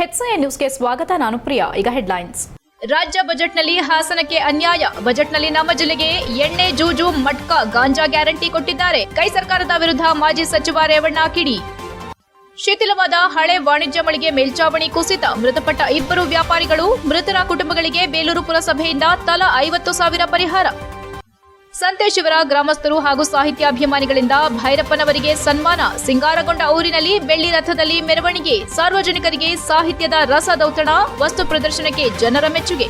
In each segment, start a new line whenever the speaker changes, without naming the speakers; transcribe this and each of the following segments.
ಹೆಚ್ಐ ನ್ಯೂಸ್ಗೆ ಸ್ವಾಗತ, ನಾನು ಪ್ರಿಯಾ. ಈಗ ಹೆಡ್ಲೈನ್ಸ್
ರಾಜ್ಯ ಬಜೆಟ್ನಲ್ಲಿ ಹಾಸನಕ್ಕೆ ಅನ್ಯಾಯ. ಬಜೆಟ್ನಲ್ಲಿ ನಮ್ಮ ಜಿಲ್ಲೆಗೆ ಎಣ್ಣೆ, ಜೂಜು, ಮಟ್ಕ, ಗಾಂಜಾ ಗ್ಯಾರಂಟಿ ಕೊಟ್ಟಿದ್ದಾರೆ. ಕೈ ಸರ್ಕಾರದ ವಿರುದ್ಧ ಮಾಜಿ ಸಚಿವ ರೇವಣ್ಣ ಕಿಡಿ. ಶಿಥಿಲವಾದ ಹಳೆ ವಾಣಿಜ್ಯ ಮಳಿಗೆ ಮೇಲ್ಚಾವಣಿ ಕುಸಿತ. ಮೃತಪಟ್ಟ ಇಬ್ಬರು ವ್ಯಾಪಾರಿಗಳು ಮೃತರ ಕುಟುಂಬಗಳಿಗೆ ಬೇಲೂರು ಪುರಸಭೆಯಿಂದ ತಲಾ ಐವತ್ತು ಸಾವಿರ ಪರಿಹಾರ. ಸಂತೇಶಿವರ ಗ್ರಾಮಸ್ಥರು ಹಾಗೂ ಸಾಹಿತ್ಯಾಭಿಮಾನಿಗಳಿಂದ ಭೈರಪ್ಪನವರಿಗೆ ಸನ್ಮಾನ. ಸಿಂಗಾರಗೊಂಡ ಊರಿನಲ್ಲಿ ಬೆಳ್ಳಿ ರಥದಲ್ಲಿ ಮೆರವಣಿಗೆ. ಸಾರ್ವಜನಿಕರಿಗೆ ಸಾಹಿತ್ಯದ ರಸದೌತಣ ವಸ್ತು ಪ್ರದರ್ಶನಕ್ಕೆ ಜನರ ಮೆಚ್ಚುಗೆ.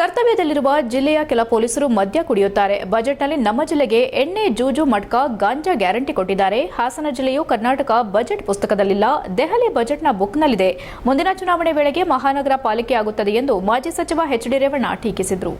ಕರ್ತವ್ಯದಲ್ಲಿರುವ ಜಿಲ್ಲೆಯ ಕೆಲ ಪೊಲೀಸರು ಮದ್ಯ ಕುಡಿಯುತ್ತಾರೆ. ಬಜೆಟ್ನಲ್ಲಿ ನಮ್ಮ ಜಿಲ್ಲೆಗೆ ಎಣ್ಣೆ, ಜೂಜು ಮಟ್ಕ ಗಾಂಜಾ ಗ್ಯಾರಂಟಿ ಕೊಟ್ಟಿದ್ದಾರೆ. ಹಾಸನ ಜಿಲ್ಲೆಯು ಕರ್ನಾಟಕ ಬಜೆಟ್ ಪುಸ್ತಕದಲ್ಲಿಲ್ಲ. ದೆಹಲಿ ಬಜೆಟ್ನ ಬುಕ್ನಲ್ಲಿದೆ. ಮುಂದಿನ ಚುನಾವಣೆ ವೇಳೆಗೆ ಮಹಾನಗರ ಪಾಲಿಕೆ ಆಗುತ್ತದೆ ಎಂದು ಮಾಜಿ ಸಚಿವ ಎಚ್ ಡಿ ರೇವಣ್ಣ ಟೀಕಿಸಿದರು.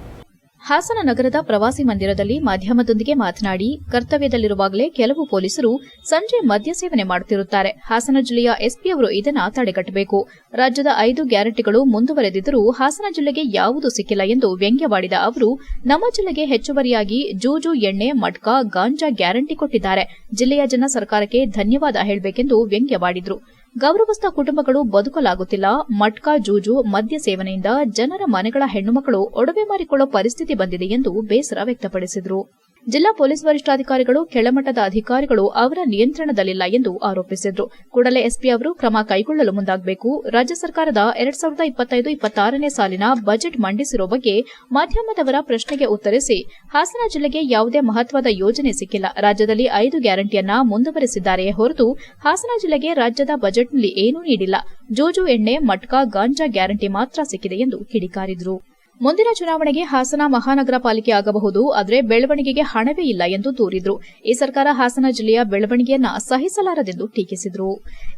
ಹಾಸನ ನಗರದ ಪ್ರವಾಸಿ ಮಂದಿರದಲ್ಲಿ ಮಾಧ್ಯಮದೊಂದಿಗೆ ಮಾತನಾಡಿ, ಕರ್ತವ್ಯದಲ್ಲಿರುವಾಗಲೇ ಕೆಲವು ಪೊಲೀಸರು ಸಂಜೆ ಮದ್ಯ ಸೇವನೆ ಮಾಡುತ್ತಿರುತ್ತಾರೆ. ಹಾಸನ ಜಿಲ್ಲೆಯ ಎಸ್ಪಿಯವರು ಇದನ್ನು ತಡೆಗಟ್ಟಬೇಕು. ರಾಜ್ಯದ ಐದು ಗ್ಯಾರಂಟಿಗಳು ಮುಂದುವರೆದಿದ್ದರೂ ಹಾಸನ ಜಿಲ್ಲೆಗೆ ಯಾವುದೂ ಸಿಕ್ಕಿಲ್ಲ ಎಂದು ವ್ಯಂಗ್ಯವಾಡಿದ ಅವರು, ನಮ್ಮ ಜಿಲ್ಲೆಗೆ ಹೆಚ್ಚುವರಿಯಾಗಿ ಜೂಜು, ಎಣ್ಣೆ, ಮಟ್ಕಾ, ಗಾಂಜಾ ಗ್ಯಾರಂಟಿ ಕೊಟ್ಟಿದ್ದಾರೆ. ಜಿಲ್ಲೆಯ ಜನ ಸರ್ಕಾರಕ್ಕೆ ಧನ್ಯವಾದ ಹೇಳಬೇಕೆಂದು ವ್ಯಂಗ್ಯವಾಡಿದ್ರು. ಗೌರವಸ್ಥ ಕುಟುಂಬಗಳು ಬದುಕಲಾಗುತ್ತಿಲ್ಲ. ಮಟ್ಕಾ, ಜೂಜು, ಮದ್ಯ ಸೇವನೆಯಿಂದ ಜನರ ಮನೆಗಳ ಹೆಣ್ಣುಮಕ್ಕಳು ಒಡವೆ ಮಾರಿಕೊಳ್ಳುವ ಪರಿಸ್ಥಿತಿ ಬಂದಿದೆ ಎಂದು ಬೇಸರ ವ್ಯಕ್ತಪಡಿಸಿದರು. ಜಿಲ್ಲಾ ಪೊಲೀಸ್ ವರಿಷ್ಠಾಧಿಕಾರಿಗಳು, ಕೆಳಮಟ್ಟದ ಅಧಿಕಾರಿಗಳು ಅವರ ನಿಯಂತ್ರಣದಲ್ಲಿಲ್ಲ ಎಂದು ಆರೋಪಿಸಿದರು. ಕೂಡಲೇ ಎಸ್ಪಿ ಅವರು ಕ್ರಮ ಕೈಗೊಳ್ಳಲು ಮುಂದಾಗಬೇಕು. ರಾಜ್ಯ ಸರ್ಕಾರದ ಎರಡ್ ಸಾವಿರದ ಇಪ್ಪತ್ತೈದು, ಇಪ್ಪತ್ತಾರನೇ ಸಾಲಿನ ಬಜೆಟ್ ಮಂಡಿಸಿರುವ ಬಗ್ಗೆ ಮಾಧ್ಯಮದವರ ಪ್ರಶ್ನೆಗೆ ಉತ್ತರಿಸಿ, ಹಾಸನ ಜಿಲ್ಲೆಗೆ ಯಾವುದೇ ಮಹತ್ವದ ಯೋಜನೆ ಸಿಕ್ಕಿಲ್ಲ. ರಾಜ್ಯದಲ್ಲಿ ಐದು ಗ್ಯಾರಂಟಿಯನ್ನ ಮುಂದುವರೆಸಿದ್ದಾರೆಯೇ ಹೊರತು ಹಾಸನ ಜಿಲ್ಲೆಗೆ ರಾಜ್ಯದ ಬಜೆಟ್ನಲ್ಲಿ ಏನೂ ನೀಡಿಲ್ಲ. ಜೋಜು ಎಣ್ಣೆ, ಮಟ್ಕಾ, ಗಾಂಜಾ ಗ್ಯಾರಂಟಿ ಮಾತ್ರ ಸಿಕ್ಕಿದೆ ಎಂದು ಕಿಡಿಕಾರಿದರು. ಮುಂದಿನ ಚುನಾವಣೆಗೆ ಹಾಸನ ಮಹಾನಗರ ಪಾಲಿಕೆ ಆಗಬಹುದು, ಆದರೆ ಬೆಳವಣಿಗೆಗೆ ಹಣವೇ ಇಲ್ಲ ಎಂದು ದೂರಿದ್ರು. ಈ ಸರ್ಕಾರ ಹಾಸನ ಜಿಲ್ಲೆಯ ಬೆಳವಣಿಗೆಯನ್ನ ಸಹಿಸಲಾರದೆಂದು ಟೀಕಿಸಿದರು.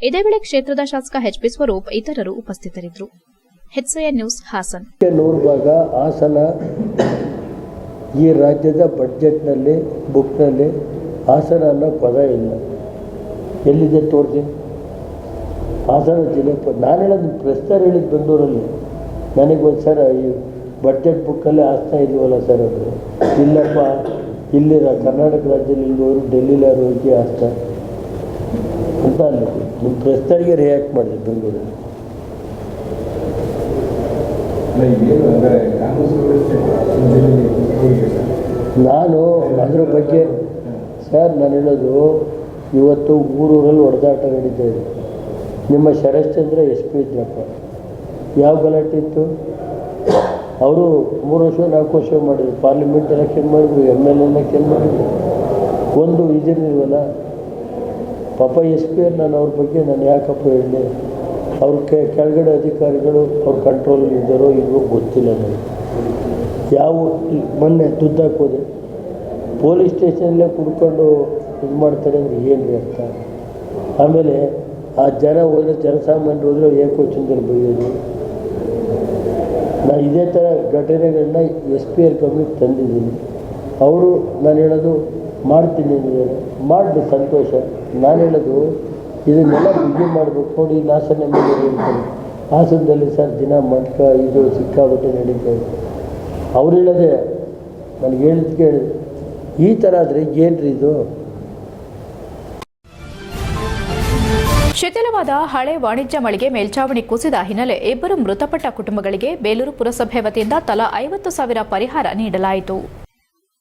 ಇದೇ ವೇಳೆ ಕ್ಷೇತ್ರದ ಶಾಸಕ ಎಚ್ಪಿ ಸ್ವರೂಪ್ ಇತರರು ಉಪಸ್ಥಿತರಿದ್ದರು ನ್ಯೂಸ್, ಹಾಸನ್.
ಹಾಸನ ಈ ರಾಜ್ಯದ ಬಡ್ಜೆಟ್ನಲ್ಲಿ ಬುಕ್ನಲ್ಲಿ ಹಾಸನ ಅನ್ನೋ ಪದ ಇಲ್ಲ. ಎಲ್ಲಿದೆ ತೋರಿಸಿ? ಹಾಸನ ಜಿಲ್ಲೆ ನಾನು ಹೇಳೋದು ಪ್ರಸ್ತಾರ ಹೇಳಿದ್ದು ಬೆಂಗಳೂರಲ್ಲಿ ನನಗೆ ಸರ ಬಡ್ಜೆಟ್ ಬುಕ್ಕಲ್ಲೇ ಹಾಸ್ತಾ ಇಲ್ವಲ್ಲ ಸರ್ ಅದು. ಇಲ್ಲಪ್ಪ ಇಲ್ಲಿರ ಕರ್ನಾಟಕ ರಾಜ್ಯದಲ್ಲಿ ಡೆಲ್ಲಿಲಿ ಯಾರು ಹೋಗಿ ಹಾಸನ ಅಂತ ಅನ್ಬೇಕು ನಿಮ್ಮ ಪ್ರಸ್ತರಿಗೆ ರಿಯಾಕ್ಟ್ ಮಾಡಿದೆ ಬೆಂಗಳೂರು ನಾನು ಅದ್ರ ಬಗ್ಗೆ ಸರ್ ನಾನು ಹೇಳೋದು ಇವತ್ತು ಊರೂರಲ್ಲಿ ಹೊಡೆದಾಟ ನಡೀತಾ ಇದೆ. ನಿಮ್ಮ ಶರಶ್ಚಂದ್ರ ಎಸ್ ಪಿ ಇದ್ರಪ್ಪ. ಯಾವ ಗಲಾಟೆ ಇತ್ತು? ಅವರು ಮೂರು ವರ್ಷ, ನಾಲ್ಕು ವರ್ಷ ಮಾಡಿದ್ರು. ಪಾರ್ಲಿಮೆಂಟ್ ಎಲೆಕ್ಷನ್ ಮಾಡಿದ್ರು ಎಂ ಎಲ್ ಎಲೆಕ್ಷನ್ ಮಾಡಿದ್ರು. ಒಂದು ಇದಿರಲಿಲ್ವಲ್ಲ ಪಾಪ ಎಸ್ ಪಿ ನಾನು ಅವ್ರ ಬಗ್ಗೆ ನಾನು ಯಾಕಪ್ಪ ಹೇಳಿ ಅವ್ರ ಕೆ, ಕೆಳಗಡೆ ಅಧಿಕಾರಿಗಳು ಅವ್ರ ಕಂಟ್ರೋಲಲ್ಲಿ ಇದ್ದಾರೋ ಇಲ್ವೋ ಗೊತ್ತಿಲ್ಲ ನನಗೆ. ಯಾವ ಮೊನ್ನೆ ತುದ್ದಾಕೋದೆ ಪೊಲೀಸ್ ಸ್ಟೇಷನಲ್ಲೇ ಕುಡ್ಕೊಂಡು ಇದು ಮಾಡ್ತಾರೆ ಅಂದರೆ ಏನು ರೀ ಅರ್ಥ ಆಮೇಲೆ ಆ ಜನ ಹೋದರೆ, ಜನಸಾಮಾನ್ಯರು ಹೋದರೆ ಏಕವಚನದಲ್ಲಿ ಬೈಯೋದು. ನಾನು ಇದೇ ಥರ ಘಟನೆಗಳನ್ನ ಎಸ್ ಪಿ ಎಲ್ ಗಮನಕ್ಕೆ ತಂದಿದ್ದೀನಿ. ಅವರು ನಾನು ಹೇಳೋದು ಮಾಡ್ತೀನಿ ಮಾಡಲಿ ಸಂತೋಷ. ನಾನು ಹೇಳೋದು ಇದನ್ನೆಲ್ಲ ಬಿಗಿ ಮಾಡಬೇಕು. ನೋಡಿ ನಾಸನ ಮೇಲೆ ಹಾಸನದಲ್ಲಿ ಸರ್, ದಿನ ಮಟ್ಕ ಇದು ಸಿಕ್ಕಾಬಟ್ಟೆ ನಡೀತಾ ಇದೆ. ಅವ್ರು ಹೇಳೋದೇ, ನನಗೆ ಹೇಳಿದ್ ಕೇಳಿ. ಈ ಥರ ಆದರೆ ಏನ್ರಿ ಇದು?
ಶಿಥಿಲವಾದ ಹಳೆ ವಾಣಿಜ್ಯ ಮಳಿಗೆ ಮೇಲ್ಚಾವಣಿ ಕುಸಿದ ಹಿನ್ನೆಲೆ ಇಬ್ಬರು ಮೃತಪಟ್ಟ ಕುಟುಂಬಗಳಿಗೆ ಬೇಲೂರು ಪುರಸಭೆ ವತಿಯಿಂದ ತಲಾ ಐವತ್ತು ಸಾವಿರ ಪರಿಹಾರ ನೀಡಲಾಯಿತು.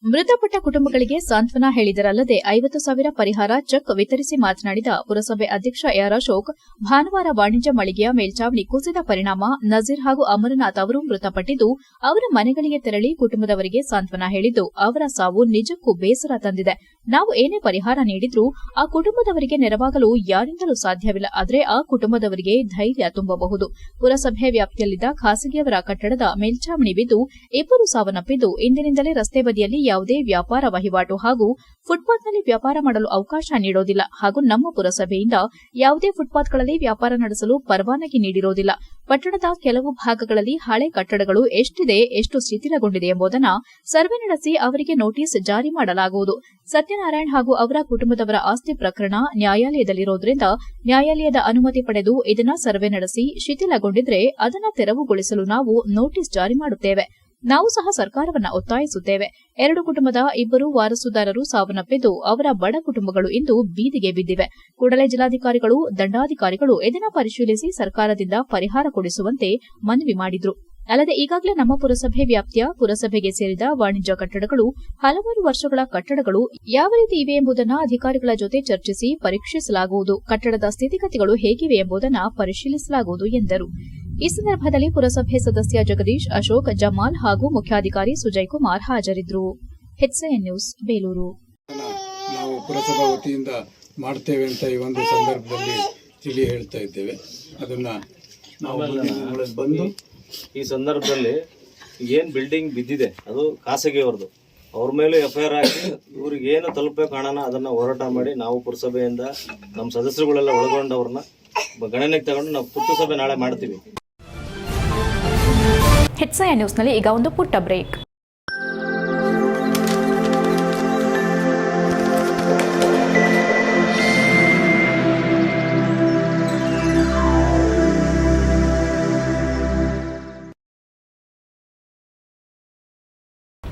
ಮೃತಪಟ್ಟ ಕುಟುಂಬಗಳಿಗೆ ಸಾಂತ್ವನ ಹೇಳಿದರಲ್ಲದೆ ಐವತ್ತು ಸಾವಿರ ಪರಿಹಾರ ಚೆಕ್ ವಿತರಿಸಿ ಮಾತನಾಡಿದ ಪುರಸಭೆ ಅಧ್ಯಕ್ಷ ಎಆರ್ ಅಶೋಕ್, ಭಾನುವಾರ ವಾಣಿಜ್ಯ ಮಳಿಗೆಯ ಮೇಲ್ಚಾವಣಿ ಕುಸಿದ ಪರಿಣಾಮ ನಜೀರ್ ಹಾಗೂ ಅಮರನಾಥ್ ಅವರು ಮೃತಪಟ್ಟಿದ್ದು, ಅವರ ಮನೆಗಳಿಗೆ ತೆರಳಿ ಕುಟುಂಬದವರಿಗೆ ಸಾಂತ್ವನ ಹೇಳಿದ್ದು, ಅವರ ಸಾವು ನಿಜಕ್ಕೂ ಬೇಸರ ತಂದಿದೆ. ನಾವು ಏನೇ ಪರಿಹಾರ ನೀಡಿದ್ರೂ ಆ ಕುಟುಂಬದವರಿಗೆ ನೆರವಾಗಲು ಯಾರಿಂದಲೂ ಸಾಧ್ಯವಿಲ್ಲ. ಆದರೆ ಆ ಕುಟುಂಬದವರಿಗೆ ಧೈರ್ಯ ತುಂಬಬಹುದು. ಪುರಸಭೆ ವ್ಯಾಪ್ತಿಯಲ್ಲಿದ್ದ ಖಾಸಗಿಯವರ ಕಟ್ಟಡದ ಮೇಲ್ಚಾವಣಿ ಬಿದ್ದು, ಇಬ್ಬರು ಸಾವನ್ನಪ್ಪಿದ್ದು, ಇಂದಿನಿಂದಲೇ ರಸ್ತೆ ಬದಿಯಲ್ಲಿ ಯಾವುದೇ ವ್ಯಾಪಾರ ವಹಿವಾಟು ಹಾಗೂ ಫುಟ್ಪಾತ್ನಲ್ಲಿ ವ್ಯಾಪಾರ ಮಾಡಲು ಅವಕಾಶ ನೀಡೋದಿಲ್ಲ ಹಾಗೂ ನಮ್ಮ ಪುರಸಭೆಯಿಂದ ಯಾವುದೇ ಫುಟ್ಪಾತ್ಗಳಲ್ಲಿ ವ್ಯಾಪಾರ ನಡೆಸಲು ಪರವಾನಗಿ ನೀಡಿರೋದಿಲ್ಲ. ಪಟ್ಟಣದ ಕೆಲವು ಭಾಗಗಳಲ್ಲಿ ಹಳೆ ಕಟ್ಟಡಗಳು ಎಷ್ಟಿದೆ, ಎಷ್ಟು ಶಿಥಿಲಗೊಂಡಿದೆ ಎಂಬುದನ್ನು ಸರ್ವೆ ನಡೆಸಿ ಅವರಿಗೆ ನೋಟಿಸ್ ಜಾರಿ ಮಾಡಲಾಗುವುದು. ಸತ್ಯನಾರಾಯಣ್ ಹಾಗೂ ಅವರ ಕುಟುಂಬದವರ ಆಸ್ತಿ ಪ್ರಕರಣ ನ್ಯಾಯಾಲಯದಲ್ಲಿರೋದ್ರಿಂದ ನ್ಯಾಯಾಲಯದ ಅನುಮತಿ ಪಡೆದು ಇದನ್ನ ಸರ್ವೆ ನಡೆಸಿ ಶಿಥಿಲಗೊಂಡಿದ್ರೆ ಅದನ್ನ ತೆರವುಗೊಳಿಸಲು ನಾವು ನೋಟಿಸ್ ಜಾರಿ ಮಾಡುತ್ತೇವೆ.
ನಾವು ಸಹ ಸರ್ಕಾರವನ್ನ ಒತ್ತಾಯಿಸುತ್ತೇವೆ. ಎರಡು ಕುಟುಂಬದ ಇಬ್ಬರು ವಾರಸುದಾರರು ಸಾವನ್ನಪ್ಪಿದ್ದು, ಅವರ ಬಡ ಕುಟುಂಬಗಳು ಇಂದು ಬೀದಿಗೆ ಬಿದ್ದಿವೆ. ಕೂಡಲೇ ಜಿಲ್ಲಾಧಿಕಾರಿಗಳು, ದಂಡಾಧಿಕಾರಿಗಳು ಇದನ್ನು ಪರಿಶೀಲಿಸಿ ಸರ್ಕಾರದಿಂದ ಪರಿಹಾರ ಕೊಡಿಸುವಂತೆ ಮನವಿ ಮಾಡಿದ್ರು. ಅಲ್ಲದೆ ಈಗಾಗಲೇ ನಮ್ಮ ಪುರಸಭೆ ವ್ಯಾಪ್ತಿಯ ಪುರಸಭೆಗೆ ಸೇರಿದ ವಾಣಿಜ್ಯ ಕಟ್ಟಡಗಳು ಹಲವಾರು ವರ್ಷಗಳ ಕಟ್ಟಡಗಳು ಯಾವ ರೀತಿ ಇವೆ ಎಂಬುದನ್ನು ಅಧಿಕಾರಿಗಳ ಜೊತೆ ಚರ್ಚಿಸಿ ಪರೀಕ್ಷಿಸಲಾಗುವುದು. ಕಟ್ಟಡದ ಸ್ಥಿತಿಗತಿಗಳು ಹೇಗಿವೆ ಎಂಬುದನ್ನು ಪರಿಶೀಲಿಸಲಾಗುವುದು ಎಂದರು. ಈ ಸಂದರ್ಭದಲ್ಲಿ ಪುರಸಭೆ ಸದಸ್ಯ ಜಗದೀಶ್, ಅಶೋಕ್, ಜಮಾಲ್ ಹಾಗೂ ಮುಖ್ಯಾಧಿಕಾರಿ ಸುಜಯ್ ಕುಮಾರ್ ಹಾಜರಿದ್ದರು. ನ್ಯೂಸ್ ಬೇಲೂರು.
ನಾವು ಪುರಸಭಾ ವತಿಯಿಂದ ಮಾಡ್ತೇವೆ ಅಂತ ಈ ಒಂದು ಸಂದರ್ಭದಲ್ಲಿ ತಿಳಿ ಹೇಳ್ತಾ ಇದ್ದೇವೆ. ಅದನ್ನ ನಾವು ಬಂದು
ಈ ಸಂದರ್ಭದಲ್ಲಿ ಏನ್ ಬಿಲ್ಡಿಂಗ್ ಬಿದ್ದಿದೆ, ಅದು ಖಾಸಗಿಯವ್ರದ್ದು. ಅವ್ರ ಮೇಲೆ ಎಫ್ ಐ ಆರ್ ಹಾಕಿ ಇವ್ರಿಗೆ ಏನು ತಲುಪಬೇಕು ಹಣನ ಅದನ್ನ ಹೋರಾಟ ಮಾಡಿ ನಾವು ಪುರಸಭೆಯಿಂದ ನಮ್ಮ ಸದಸ್ಯರುಗಳೆಲ್ಲ ಒಳಗೊಂಡವ್ರನ್ನ ಗಣನೆಗೆ ತಗೊಂಡು ನಾವು ಪುರಸಭೆ ನಾಳೆ ಮಾಡ್ತೀವಿ.
ಹೆಚ್ಐಎನ್ ನ್ಯೂಸ್ನಲ್ಲಿ ಈಗ ಒಂದು ಪುಟ್ಟ ಬ್ರೇಕ್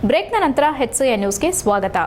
ಬ್ರೇಕ್ನ ನಂತರ ಹೆಚ್ಐಎನ್ ನ್ಯೂಸ್ಗೆ ಸ್ವಾಗತ.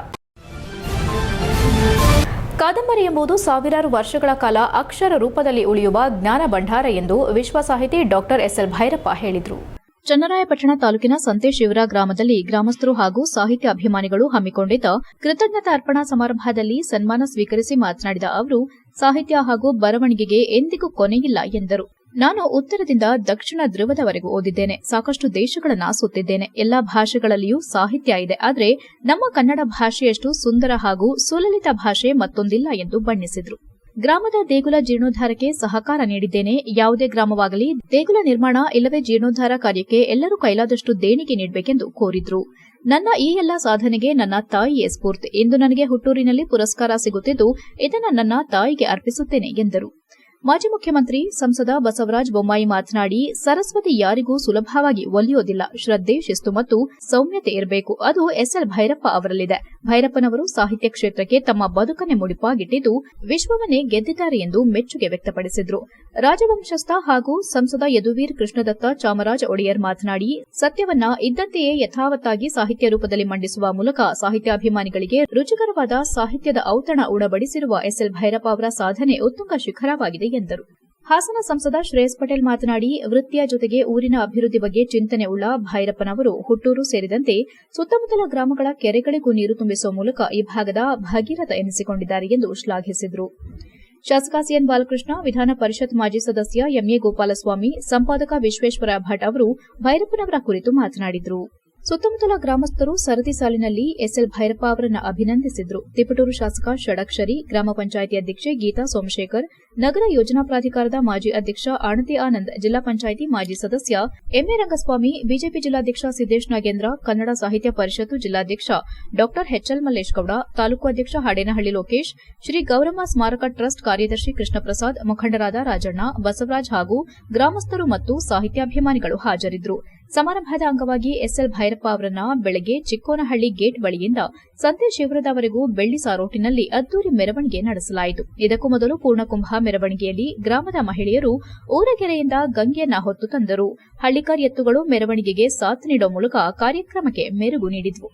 ಕಾದಂಬರಿ ಎಂಬುದು ಸಾವಿರಾರು ವರ್ಷಗಳ ಕಾಲ ಅಕ್ಷರ ರೂಪದಲ್ಲಿ ಉಳಿಯುವ ಜ್ಞಾನ ಭಂಡಾರ ಎಂದು ವಿಶ್ವ ಸಾಹಿತಿ ಡಾಕ್ಟರ್ ಎಸ್ಎಲ್ ಭೈರಪ್ಪ ಹೇಳಿದರು.
ಚನ್ನರಾಯಪಟ್ಟಣ ತಾಲೂಕಿನ ಸಂತೇಶಿವರ ಗ್ರಾಮದಲ್ಲಿ ಗ್ರಾಮಸ್ಥರು ಹಾಗೂ ಸಾಹಿತ್ಯ ಅಭಿಮಾನಿಗಳು ಹಮ್ಮಿಕೊಂಡಿದ್ದ ಕೃತಜ್ಞತಾ ಅರ್ಪಣಾ ಸಮಾರಂಭದಲ್ಲಿ ಸನ್ಮಾನ ಸ್ವೀಕರಿಸಿ ಮಾತನಾಡಿದ ಅವರು, ಸಾಹಿತ್ಯ ಹಾಗೂ ಬರವಣಿಗೆಗೆ ಎಂದಿಗೂ ಕೊನೆಯಿಲ್ಲ ಎಂದರು. ನಾನು ಉತ್ತರದಿಂದ ದಕ್ಷಿಣ ಧ್ರುವದವರೆಗೂ ಓದಿದ್ದೇನೆ. ಸಾಕಷ್ಟು ದೇಶಗಳನ್ನ ಸುತ್ತಿದ್ದೇನೆ ಎಲ್ಲಾ ಭಾಷೆಗಳಲ್ಲಿಯೂ ಸಾಹಿತ್ಯ ಇದೆ. ಆದರೆ ನಮ್ಮ ಕನ್ನಡ ಭಾಷೆಯಷ್ಟು ಸುಂದರ ಹಾಗೂ ಸುಲಲಿತ ಭಾಷೆ ಮತ್ತೊಂದಿಲ್ಲ ಎಂದು ಬಣ್ಣಿಸಿದರು. ಗ್ರಾಮದ ದೇಗುಲ ಜೀರ್ಣೋದ್ಧಾರಕ್ಕೆ ಸಹಕಾರ ನೀಡಿದ್ದೇನೆ. ಯಾವುದೇ ಗ್ರಾಮವಾಗಲಿ ದೇಗುಲ ನಿರ್ಮಾಣ ಇಲ್ಲವೇ ಜೀರ್ಣೋದ್ಧಾರ ಕಾರ್ಯಕ್ಕೆ ಎಲ್ಲರೂ ಕೈಲಾದಷ್ಟು ದೇಣಿಗೆ ನೀಡಬೇಕೆಂದು ಕೋರಿದ್ರು. ನನ್ನ ಈ ಎಲ್ಲ ಸಾಧನೆಗೆ ನನ್ನ ತಾಯಿಯೇ ಸ್ಫೂರ್ತಿ. ಇಂದು ನನಗೆ ಹುಟ್ಟೂರಿನಲ್ಲಿ ಪುರಸ್ಕಾರ ಸಿಗುತ್ತಿದ್ದು, ಇದನ್ನು ನನ್ನ ತಾಯಿಗೆ ಅರ್ಪಿಸುತ್ತೇನೆ ಎಂದರು. ಮಾಜಿ ಮುಖ್ಯಮಂತ್ರಿ ಸಂಸದ ಬಸವರಾಜ ಬೊಮ್ಮಾಯಿ ಮಾತನಾಡಿ, ಸರಸ್ವತಿ ಯಾರಿಗೂ ಸುಲಭವಾಗಿ ಒಲಿಯೋದಿಲ್ಲ. ಶ್ರದ್ದೆ ಶಿಸ್ತು ಮತ್ತು ಸೌಮ್ಯತೆ ಇರಬೇಕು. ಅದು ಎಸ್ಎಲ್ ಭೈರಪ್ಪ ಅವರಲ್ಲಿದೆ. ಭೈರಪ್ಪನವರು ಸಾಹಿತ್ಯ ಕ್ಷೇತ್ರಕ್ಕೆ ತಮ್ಮ ಬದುಕನ್ನೇ ಮುಡಿಪಾಗಿಟ್ಟಿದ್ದು ವಿಶ್ವವನ್ನೇ ಗೆದ್ದಿದ್ದಾರೆ ಎಂದು ಮೆಚ್ಚುಗೆ ವ್ಯಕ್ತಪಡಿಸಿದರು. ರಾಜವಂಶಸ್ಥ ಹಾಗೂ ಸಂಸದ ಯದುವೀರ್ ಕೃಷ್ಣದತ್ತ ಚಾಮರಾಜ ಒಡೆಯರ್ ಮಾತನಾಡಿ, ಸತ್ಯವನ್ನ ಇದ್ದಂತೆಯೇ ಯಥಾವತ್ತಾಗಿ ಸಾಹಿತ್ಯ ರೂಪದಲ್ಲಿ ಮಂಡಿಸುವ ಮೂಲಕ ಸಾಹಿತ್ಯಾಭಿಮಾನಿಗಳಿಗೆ ರುಚಿಕರವಾದ ಸಾಹಿತ್ಯದ ಔತಣ ಉಣಬಡಿಸಿರುವ ಎಸ್ಎಲ್ ಭೈರಪ್ಪ ಅವರ ಸಾಧನೆ ಉತ್ತುಂಗ ಶಿಖರವಾಗಿದೆ ಎಂದರು. ಹಾಸನ ಸಂಸದ ಶ್ರೇಯಸ್ ಪಟೇಲ್ ಮಾತನಾಡಿ, ವೃತ್ತಿಯ ಜೊತೆಗೆ ಊರಿನ ಅಭಿವೃದ್ಧಿ ಬಗ್ಗೆ ಚಿಂತನೆ ಉಳ್ಳ ಭೈರಪ್ಪನವರು ಹುಟ್ಟೂರು ಸೇರಿದಂತೆ ಸುತ್ತಮುತ್ತಲ ಗ್ರಾಮಗಳ ಕೆರೆಗಳಿಗೂ ನೀರು ತುಂಬಿಸುವ ಮೂಲಕ ಈ ಭಾಗದ ಭಗೀರಥ ಎನಿಸಿಕೊಂಡಿದ್ದಾರೆ ಎಂದು ಶ್ಲಾಘಿಸಿದರು. ಶಾಸಕ ಸಿಎನ್ ಬಾಲಕೃಷ್ಣ, ವಿಧಾನ ಪರಿಷತ್ ಮಾಜಿ ಸದಸ್ಯ ಎಂಎ ಗೋಪಾಲಸ್ವಾಮಿ, ಸಂಪಾದಕ ವಿಶ್ವೇಶ್ವರ ಭಟ್ ಅವರು ಭೈರಪ್ಪನವರ ಕುರಿತು ಮಾತನಾಡಿದರು. ಸುತ್ತಮುತ್ತಲ ಗ್ರಾಮಸ್ಥರು ಸರದಿ ಸಾಲಿನಲ್ಲಿ ಎಸ್ಎಲ್ ಭೈರಪ್ಪ ಅವರನ್ನ ಅಭಿನಂದಿಸಿದ್ರು. ತಿಪಟೂರು ಶಾಸಕ ಷಡಕ್ಷರಿ, ಗ್ರಾಮ ಪಂಚಾಯಿತಿ ಅಧ್ಯಕ್ಷೆ ಗೀತಾ ಸೋಮಶೇಖರ್, ನಗರ ಯೋಜನಾ ಪ್ರಾಧಿಕಾರದ ಮಾಜಿ ಅಧ್ಯಕ್ಷ ಆಣತಿ ಆನಂದ್, ಜಿಲ್ಲಾ ಪಂಚಾಯಿತಿ ಮಾಜಿ ಸದಸ್ಯ ಎಂಎ ರಂಗಸ್ವಾಮಿ, ಬಿಜೆಪಿ ಜಿಲ್ಲಾಧ್ಯಕ್ಷ ಸಿದ್ದೇಶ್ ನಾಗೇಂದ್ರ, ಕನ್ನಡ ಸಾಹಿತ್ಯ ಪರಿಷತ್ತು ಜಿಲ್ಲಾಧ್ಯಕ್ಷ ಡಾ ಎಚ್ಎಲ್ ಮಲ್ಲೇಶ್ಗೌಡ, ತಾಲೂಕು ಅಧ್ಯಕ್ಷ ಹಾಡೇನಹಳ್ಳಿ ಲೋಕೇಶ್, ಶ್ರೀ ಗೌರಮ್ಮ ಸ್ಮಾರಕ ಟ್ರಸ್ಟ್ ಕಾರ್ಯದರ್ಶಿ ಕೃಷ್ಣಪ್ರಸಾದ್, ಮುಖಂಡರಾದ ರಾಜಣ್ಣ, ಬಸವರಾಜ್ ಹಾಗೂ ಗ್ರಾಮಸ್ಥರು ಮತ್ತು ಸಾಹಿತ್ಯಾಭಿಮಾನಿಗಳು ಹಾಜರಿದ್ದರು ಸಮಾರಂಭದ ಅಂಗವಾಗಿ ಎಸ್ಎಲ್ ಭೈರಪ್ಪ ಅವರನ್ನ ಬೆಳಗ್ಗೆ ಚಿಕ್ಕೋನಹಳ್ಳಿ ಗೇಟ್ ಬಳಿಯಿಂದ ಸಂತೆ ಶಿವರದವರೆಗೂ ಬೆಳ್ಳಿ ಸಾರೋಟಿನಲ್ಲಿ ಅದ್ದೂರಿ ಮೆರವಣಿಗೆ ನಡೆಸಲಾಯಿತು. ಇದಕ್ಕೂ ಮೊದಲು ಪೂರ್ಣಕುಂಭ ಮೆರವಣಿಗೆಯಲ್ಲಿ ಗ್ರಾಮದ ಮಹಿಳೆಯರು ಊರಗೆರೆಯಿಂದ ಗಂಗೆಯನ್ನ ಹೊತ್ತು ತಂದರು. ಹಳ್ಳಿಕಾರ್ ಎತ್ತುಗಳು ಮೆರವಣಿಗೆಗೆ ಸಾಥ್ ನೀಡುವ ಮೂಲಕ ಕಾರ್ಯಕ್ರಮಕ್ಕೆ ಮೆರುಗು ನೀಡಿದ್ವು.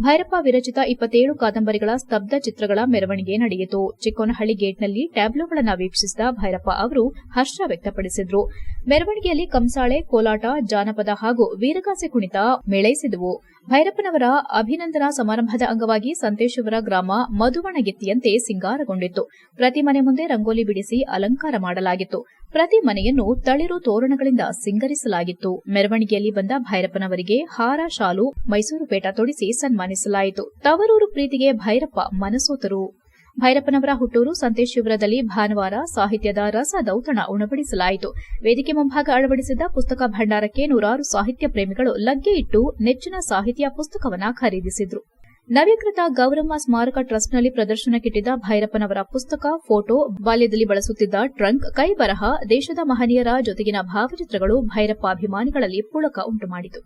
ಭೈರಪ್ಪ ವಿರಚಿತ ಇಪ್ಪತ್ತೇಳು ಕಾದಂಬರಿಗಳ ಸ್ತಬ್ಧ ಚಿತ್ರಗಳ ಮೆರವಣಿಗೆ ನಡೆಯಿತು. ಚಿಕ್ಕೋನಹಳ್ಳಿ ಗೇಟ್ನಲ್ಲಿ ಟ್ಯಾಬ್ಲೋಗಳನ್ನು ವೀಕ್ಷಿಸಿದ ಭೈರಪ್ಪ ಅವರು ಹರ್ಷ ವ್ಯಕ್ತಪಡಿಸಿದರು. ಮೆರವಣಿಗೆಯಲ್ಲಿ ಕಂಸಾಳೆ, ಕೋಲಾಟ, ಜಾನಪದ ಹಾಗೂ ವೀರಗಾಸೆ ಕುಣಿತ ಮೇಳೈಸಿದವು. ಭೈರಪ್ಪನವರ ಅಭಿನಂದನಾ ಸಮಾರಂಭದ ಅಂಗವಾಗಿ ಸಂತೇಶ್ವರ ಗ್ರಾಮ ಮಧುವಣಗೆತ್ತಿಯಂತೆ ಸಿಂಗಾರಗೊಂಡಿತ್ತು. ಪ್ರತಿ ಮನೆ ಮುಂದೆ ರಂಗೋಲಿ ಬಿಡಿಸಿ ಅಲಂಕಾರ ಮಾಡಲಾಗಿತ್ತು. ಪ್ರತಿ ಮನೆಯನ್ನು ತಳಿರು ತೋರಣಗಳಿಂದ ಸಿಂಗರಿಸಲಾಗಿತ್ತು. ಮೆರವಣಿಗೆಯಲ್ಲಿ ಬಂದ ಭೈರಪ್ಪನವರಿಗೆ ಹಾರ, ಶಾಲು, ಮೈಸೂರು ಪೇಟ ತೊಡಿಸಿ ಸನ್ಮಾನಿಸಲಾಯಿತು. ತವರೂರು ಪ್ರೀತಿಗೆ ಭೈರಪ್ಪ ಮನಸೋತರು. ಭೈರಪ್ಪನವರ ಹುಟ್ಟೂರು ಸಂತೇಶಿವರದಲ್ಲಿ ಭಾನುವಾರ ಸಾಹಿತ್ಯದ ರಸದೌತಣ ಉಣಬಡಿಸಲಾಯಿತು. ವೇದಿಕೆ ಮುಂಭಾಗ ಅಳವಡಿಸಿದ್ದ ಪುಸ್ತಕ ಭಂಡಾರಕ್ಕೆ ನೂರಾರು ಸಾಹಿತ್ಯ ಪ್ರೇಮಿಗಳು ಲಗ್ಗೆ ಇಟ್ಟು ನೆಚ್ಚಿನ ಸಾಹಿತ್ಯ ಪುಸ್ತಕವನ್ನ ಖರೀದಿಸಿದ್ರು. ನವೀಕೃತ ಗೌರಮ್ಮ ಸ್ಮಾರಕ ಟ್ರಸ್ಟ್ನಲ್ಲಿ ಪ್ರದರ್ಶನಕ್ಕಿಟ್ಟಿದ್ದ ಭೈರಪ್ಪನವರ ಪುಸ್ತಕ, ಫೋಟೋ, ಬಾಲ್ಯದಲ್ಲಿ ಬಳಸುತ್ತಿದ್ದ ಟ್ರಂಕ್, ಕೈ ಬರಹ, ದೇಶದ ಮಹನೀಯರ ಜೊತೆಗಿನ ಭಾವಚಿತ್ರಗಳು ಭೈರಪ್ಪ ಅಭಿಮಾನಿಗಳಲ್ಲಿ ಪುಳಕ ಉಂಟುಮಾಡಿತು.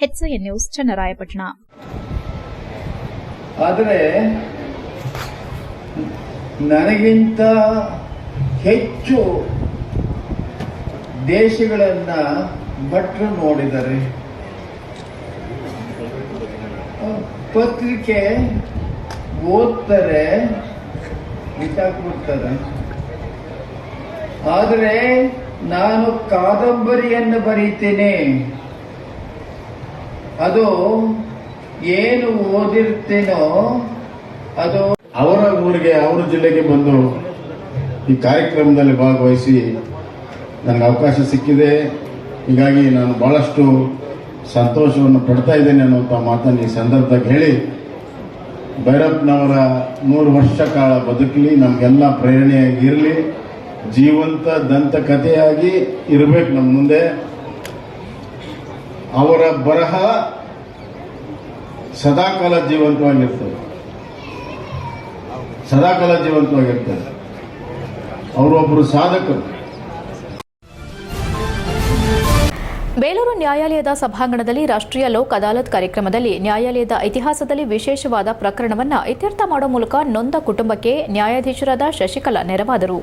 HN news Channarayapatna.
ಆದರೆ, ನನಗಿಂತ ಹೆಚ್ಚು ದೇಶಗಳನ್ನ ಭಟ್ರು ನೋಡಿದ್ದಾರೆ ಪತ್ರಿಕೆ ಓದ್ತಾರೆ ಬಿಟ್ಟಾಕ್ಬಿಡ್ತಾರೆ ಆದರೆ ನಾನು ಕಾದಂಬರಿಯನ್ನು ಬರೀತೇನೆ. ಅದು ಏನು ಓದಿರ್ತೇನೋ ಅದು
ಅವರ ಊರಿಗೆ ಅವರ ಜಿಲ್ಲೆಗೆ ಬಂದು ಈ ಕಾರ್ಯಕ್ರಮದಲ್ಲಿ ಭಾಗವಹಿಸಿ ನನಗೆ ಅವಕಾಶ ಸಿಕ್ಕಿದೆ. ಹೀಗಾಗಿ ನಾನು ಬಹಳಷ್ಟು ಸಂತೋಷವನ್ನು ಪಡ್ತಾ ಇದ್ದೇನೆ ಅನ್ನುವಂಥ ಮಾತನ್ನು ಈ ಸಂದರ್ಭದಾಗ ಹೇಳಿ, ಭೈರಪ್ಪನವರ ನೂರು ವರ್ಷ ಕಾಲ ಬದುಕಲಿ, ನಮಗೆಲ್ಲ ಪ್ರೇರಣೆಯಾಗಿ ಇರಲಿ ಜೀವಂತ ದಂತಕಥೆಯಾಗಿ ಇರಬೇಕು ನಮ್ಮ ಮುಂದೆ. ಅವರ ಬರಹ ಸದಾಕಾಲ ಜೀವಂತವಾಗಿರ್ತದೆ. ಸದಾಕಾಲ ಜೀವಂತವಾಗಿರ್ತದೆ. ಅವರೊಬ್ಬರು ಸಾಧಕರು.
ಬೇಲೂರು ನ್ಯಾಯಾಲಯದ ಸಭಾಂಗಣದಲ್ಲಿ ರಾಷ್ಟ್ರೀಯ ಲೋಕ್ ಅದಾಲತ್ ಕಾರ್ಯಕ್ರಮದಲ್ಲಿ ನ್ಯಾಯಾಲಯದ ಇತಿಹಾಸದಲ್ಲಿ ವಿಶೇಷವಾದ ಪ್ರಕರಣವನ್ನು ಇತ್ಯರ್ಥ ಮಾಡುವ ಮೂಲಕ ನೊಂದ ಕುಟುಂಬಕ್ಕೆ ನ್ಯಾಯಾಧೀಶರಾದ ಶಶಿಕಲಾ ನೆರವಾದರು.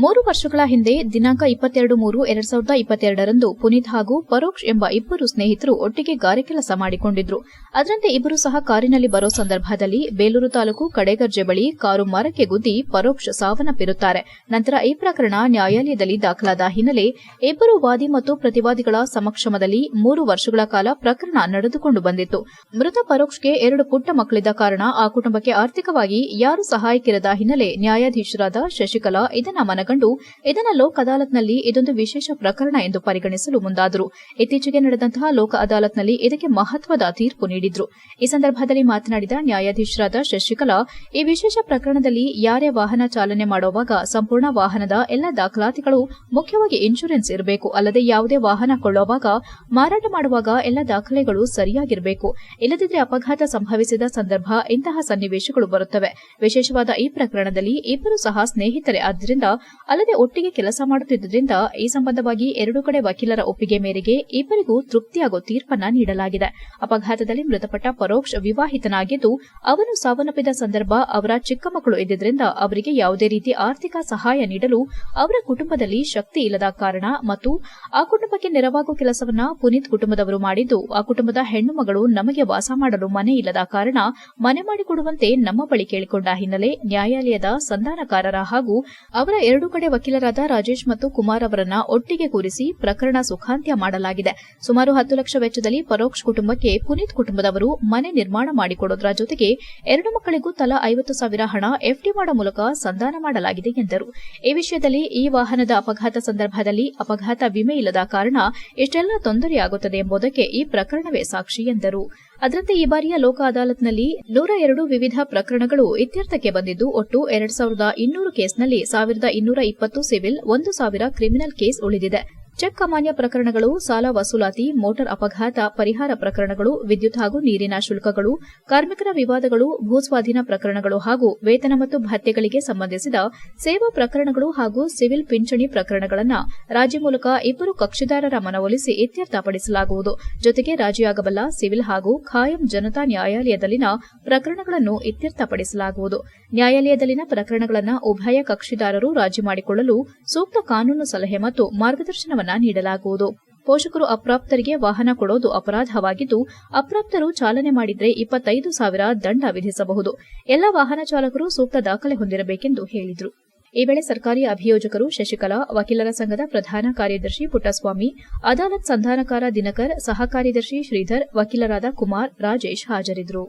ಮೂರು ವರ್ಷಗಳ ಹಿಂದೆ ದಿನಾಂಕ ಇಪ್ಪತ್ತೆರಡು ಮೂರು ಎರಡ್ ಸಾವಿರದ ಇಪ್ಪತ್ತೆರಡರಂದು ಪುನೀತ್ ಹಾಗೂ ಪರೋಕ್ಷ್ ಎಂಬ ಇಬ್ಬರು ಸ್ನೇಹಿತರು ಒಟ್ಟಿಗೆ ಗಾರೆ ಕೆಲಸ ಮಾಡಿಕೊಂಡಿದ್ರು. ಅದರಂತೆ ಇಬ್ಬರು ಸಹ ಕಾರಿನಲ್ಲಿ ಬರೋ ಸಂದರ್ಭದಲ್ಲಿ ಬೇಲೂರು ತಾಲೂಕು ಕಡೆಗರ್ಜೆ ಬಳಿ ಕಾರು ಮರಕ್ಕೆ ಗುದ್ದಿ ಪರೋಕ್ಷ್ ಸಾವನ್ನಪ್ಪಿರುತ್ತಾರೆ. ನಂತರ ಈ ಪ್ರಕರಣ ನ್ಯಾಯಾಲಯದಲ್ಲಿ ದಾಖಲಾದ ಹಿನ್ನೆಲೆ ಇಬ್ಬರು ವಾದಿ ಮತ್ತು ಪ್ರತಿವಾದಿಗಳ ಸಮಕ್ಷಮದಲ್ಲಿ ಮೂರು ವರ್ಷಗಳ ಕಾಲ ಪ್ರಕರಣ ನಡೆದುಕೊಂಡು ಬಂದಿತ್ತು. ಮೃತ ಪರೋಕ್ಷಗೆ ಎರಡು ಪುಟ್ಟ ಮಕ್ಕಳಿದ್ದ ಕಾರಣ ಆ ಕುಟುಂಬಕ್ಕೆ ಆರ್ಥಿಕವಾಗಿ ಯಾರು ಸಹಾಯಕ್ಕಿರದ ಹಿನ್ನೆಲೆ ನ್ಯಾಯಾಧೀಶರಾದ ಶಶಿಕಲಾ, ಇದನ್ನ ಮನಗಂಡು ಇದನ್ನು ಲೋಕ್ ಅದಾಲತ್ನಲ್ಲಿ ಇದೊಂದು ವಿಶೇಷ ಪ್ರಕರಣ ಎಂದು ಪರಿಗಣಿಸಲು ಮುಂದಾದರು. ಇತ್ತೀಚೆಗೆ ನಡೆದಂತಹ ಲೋಕ ಅದಾಲತ್ನಲ್ಲಿ ಇದಕ್ಕೆ ಮಹತ್ವದ ತೀರ್ಪು ನೀಡಿದ್ರು. ಈ ಸಂದರ್ಭದಲ್ಲಿ ಮಾತನಾಡಿದ ನ್ಯಾಯಾಧೀಶರಾದ ಶಶಿಕಲಾ, ಈ ವಿಶೇಷ ಪ್ರಕರಣದಲ್ಲಿ ಯಾರೇ ವಾಹನ ಚಾಲನೆ ಮಾಡುವಾಗ ಸಂಪೂರ್ಣ ವಾಹನದ ಎಲ್ಲ ದಾಖಲಾತಿಗಳು ಮುಖ್ಯವಾಗಿ ಇನ್ಶೂರೆನ್ಸ್ ಇರಬೇಕು. ಅಲ್ಲದೆ ಯಾವುದೇ ವಾಹನ ಕೊಳ್ಳುವಾಗ, ಮಾರಾಟ ಮಾಡುವಾಗ ಎಲ್ಲ ದಾಖಲೆಗಳು ಸರಿಯಾಗಿರಬೇಕು. ಇಲ್ಲದಿದ್ದರೆ ಅಪಘಾತ ಸಂಭವಿಸಿದ ಸಂದರ್ಭ ಇಂತಹ ಸನ್ನಿವೇಶಗಳು ಬರುತ್ತವೆ. ವಿಶೇಷವಾದ ಈ ಪ್ರಕರಣದಲ್ಲಿ ಇಬ್ಬರು ಸಹ ಸ್ನೇಹಿತರೆ. ಆದ್ದರಿಂದ ಅಲ್ಲದೆ ಒಟ್ಟಿಗೆ ಕೆಲಸ ಮಾಡುತ್ತಿದ್ದರಿಂದ ಈ ಸಂಬಂಧವಾಗಿ ಎರಡೂ ಕಡೆ ವಕೀಲರ ಒಪ್ಪಿಗೆ ಮೇರೆಗೆ ಇಬ್ಬರಿಗೂ ತೃಪ್ತಿಯಾಗೋ ತೀರ್ಪನ್ನ ನೀಡಲಾಗಿದೆ. ಅಪಘಾತದಲ್ಲಿ ಮೃತಪಟ್ಟ ಪರೋಕ್ಷ ವಿವಾಹಿತನಾಗಿದ್ದು, ಅವನು ಸಾವನ್ನಪ್ಪಿದ ಸಂದರ್ಭ ಅವರ ಚಿಕ್ಕ ಮಕ್ಕಳು ಇದ್ದಿದ್ದರಿಂದ ಅವರಿಗೆ ಯಾವುದೇ ರೀತಿ ಆರ್ಥಿಕ ಸಹಾಯ ನೀಡಲು ಅವರ ಕುಟುಂಬದಲ್ಲಿ ಶಕ್ತಿ ಇಲ್ಲದ ಕಾರಣ ಮತ್ತು ಆ ಕುಟುಂಬಕ್ಕೆ ನೆರವಾಗುವ ಕೆಲಸವನ್ನ ಪುನೀತ್ ಕುಟುಂಬದವರು ಮಾಡಿದ್ದು, ಆ ಕುಟುಂಬದ ಹೆಣ್ಣು ಮಗಳು ನಮಗೆ ವಾಸ ಮಾಡಲು ಮನೆ ಇಲ್ಲದ ಕಾರಣ ಮನೆ ಮಾಡಿಕೊಡುವಂತೆ ನಮ್ಮ ಬಳಿ ಕೇಳಿಕೊಂಡ ಹಿನ್ನೆಲೆ ನ್ಯಾಯಾಲಯದ ಸಂಧಾನಕಾರರ ಹಾಗೂ ಅವರ ಎರಡು ಕಡೆ ವಕೀಲರಾದ ರಾಜೇಶ್ ಮತ್ತು ಕುಮಾರ್ ಅವರನ್ನ ಒಟ್ಟಿಗೆ ಕೂರಿಸಿ ಪ್ರಕರಣ ಸುಖಾಂತ್ಯ ಮಾಡಲಾಗಿದೆ. ಸುಮಾರು ಹತ್ತು ಲಕ್ಷ ವೆಚ್ಚದಲ್ಲಿ ಪರೋಕ್ಷ ಕುಟುಂಬಕ್ಕೆ ಪುನೀತ್ ಕುಟುಂಬದವರು ಮನೆ ನಿರ್ಮಾಣ ಮಾಡಿಕೊಡೋದರ ಜೊತೆಗೆ ಎರಡು ಮಕ್ಕಳಿಗೂ ತಲಾ ಐವತ್ತು ಸಾವಿರ ಹಣ ಎಫ್ಡಿ ಮಾಡೋ ಮೂಲಕ ಸಂಧಾನ ಮಾಡಲಾಗಿದೆ ಎಂದರು. ಈ ವಿಷಯದಲ್ಲಿ ಈ ವಾಹನದ ಅಪಘಾತ ಸಂದರ್ಭದಲ್ಲಿ ಅಪಘಾತ ವಿಮೆ ಇಲ್ಲದ ಕಾರಣ ಇಷ್ಟೆಲ್ಲ ತೊಂದರೆಯಾಗುತ್ತದೆ ಎಂಬುದಕ್ಕೆ ಈ ಪ್ರಕರಣವೇ ಸಾಕ್ಷಿ ಎಂದರು. ಅದರಂತೆ ಈ ಬಾರಿಯ ಲೋಕ ಅದಾಲತ್ನಲ್ಲಿ ನೂರ ಎರಡು ವಿವಿಧ ಪ್ರಕರಣಗಳು ಇತ್ಯರ್ಥಕ್ಕೆ ಬಂದಿದ್ದು, ಒಟ್ಟು ಎರಡ್ ಸಾವಿರದ ಇನ್ನೂರು ಕೇಸ್ನಲ್ಲಿ ಸಾವಿರದ ಇನ್ನೂರ ಇಪ್ಪತ್ತು ಸಿವಿಲ್, ಒಂದು ಸಾವಿರ ಕ್ರಿಮಿನಲ್ ಕೇಸ್ ಉಳಿದಿದೆ. ಚೆಕ್ ಅಮಾನ್ಯ ಪ್ರಕರಣಗಳು, ಸಾಲ ವಸೂಲಾತಿ, ಮೋಟಾರ್ ಅಪಘಾತ, ಪರಿಹಾರ ಪ್ರಕರಣಗಳು, ವಿದ್ಯುತ್ ಹಾಗೂ ನೀರಿನ ಶುಲ್ಕಗಳು, ಕಾರ್ಮಿಕರ ವಿವಾದಗಳು, ಭೂಸ್ವಾಧೀನ ಪ್ರಕರಣಗಳು ಹಾಗೂ ವೇತನ ಮತ್ತು ಭತ್ಯೆಗಳಿಗೆ ಸಂಬಂಧಿಸಿದ ಸೇವಾ ಪ್ರಕರಣಗಳು ಹಾಗೂ ಸಿವಿಲ್ ಪಿಂಚಣಿ ಪ್ರಕರಣಗಳನ್ನು ರಾಜಿ ಮೂಲಕ ಇಬ್ಬರು ಕಕ್ಷಿದಾರರ ಮನವೊಲಿಸಿ ಇತ್ಯರ್ಥಪಡಿಸಲಾಗುವುದು. ಜೊತೆಗೆ ರಾಜಿಯಾಗಬಲ್ಲ ಸಿವಿಲ್ ಹಾಗೂ ಖಾಯಂ ಜನತಾ ನ್ಯಾಯಾಲಯದಲ್ಲಿನ ಪ್ರಕರಣಗಳನ್ನು ಇತ್ಯರ್ಥಪಡಿಸಲಾಗುವುದು. ನ್ಯಾಯಾಲಯದಲ್ಲಿನ ಪ್ರಕರಣಗಳನ್ನು ಉಭಯ ಕಕ್ಷಿದಾರರು ರಾಜಿ ಮಾಡಿಕೊಳ್ಳಲು ಸೂಕ್ತ ಕಾನೂನು ಸಲಹೆ ಮತ್ತು ಮಾರ್ಗದರ್ಶನವನ್ನ ನೀಡಲಾಗುವುದು. ಪೋಷಕರು ಅಪ್ರಾಪ್ತರಿಗೆ ವಾಹನ ಕೊಡೋದು ಅಪರಾಧವಾಗಿದ್ದು, ಅಪ್ರಾಪ್ತರು ಚಾಲನೆ ಮಾಡಿದರೆ ಇಪ್ಪತ್ತೈದು ಸಾವಿರ ದಂಡ ವಿಧಿಸಬಹುದು. ಎಲ್ಲ ವಾಹನ ಚಾಲಕರು ಸೂಕ್ತ ದಾಖಲೆ ಹೊಂದಿರಬೇಕೆಂದು ಹೇಳಿದರು. ಈ ವೇಳೆ ಸರ್ಕಾರಿ ಅಭಿಯೋಜಕರು ಶಶಿಕಲಾ, ವಕೀಲರ ಸಂಘದ ಪ್ರಧಾನ ಕಾರ್ಯದರ್ಶಿ ಪುಟ್ಟಸ್ವಾಮಿ, ಅದಾಲತ್ ಸಂಧಾನಕಾರ ದಿನಕರ್ ಸಹ ಕಾರ್ಯದರ್ಶಿ ಶ್ರೀಧರ್, ವಕೀಲರಾದ ಕುಮಾರ್, ರಾಜೇಶ್ ಹಾಜರಿದ್ದರು.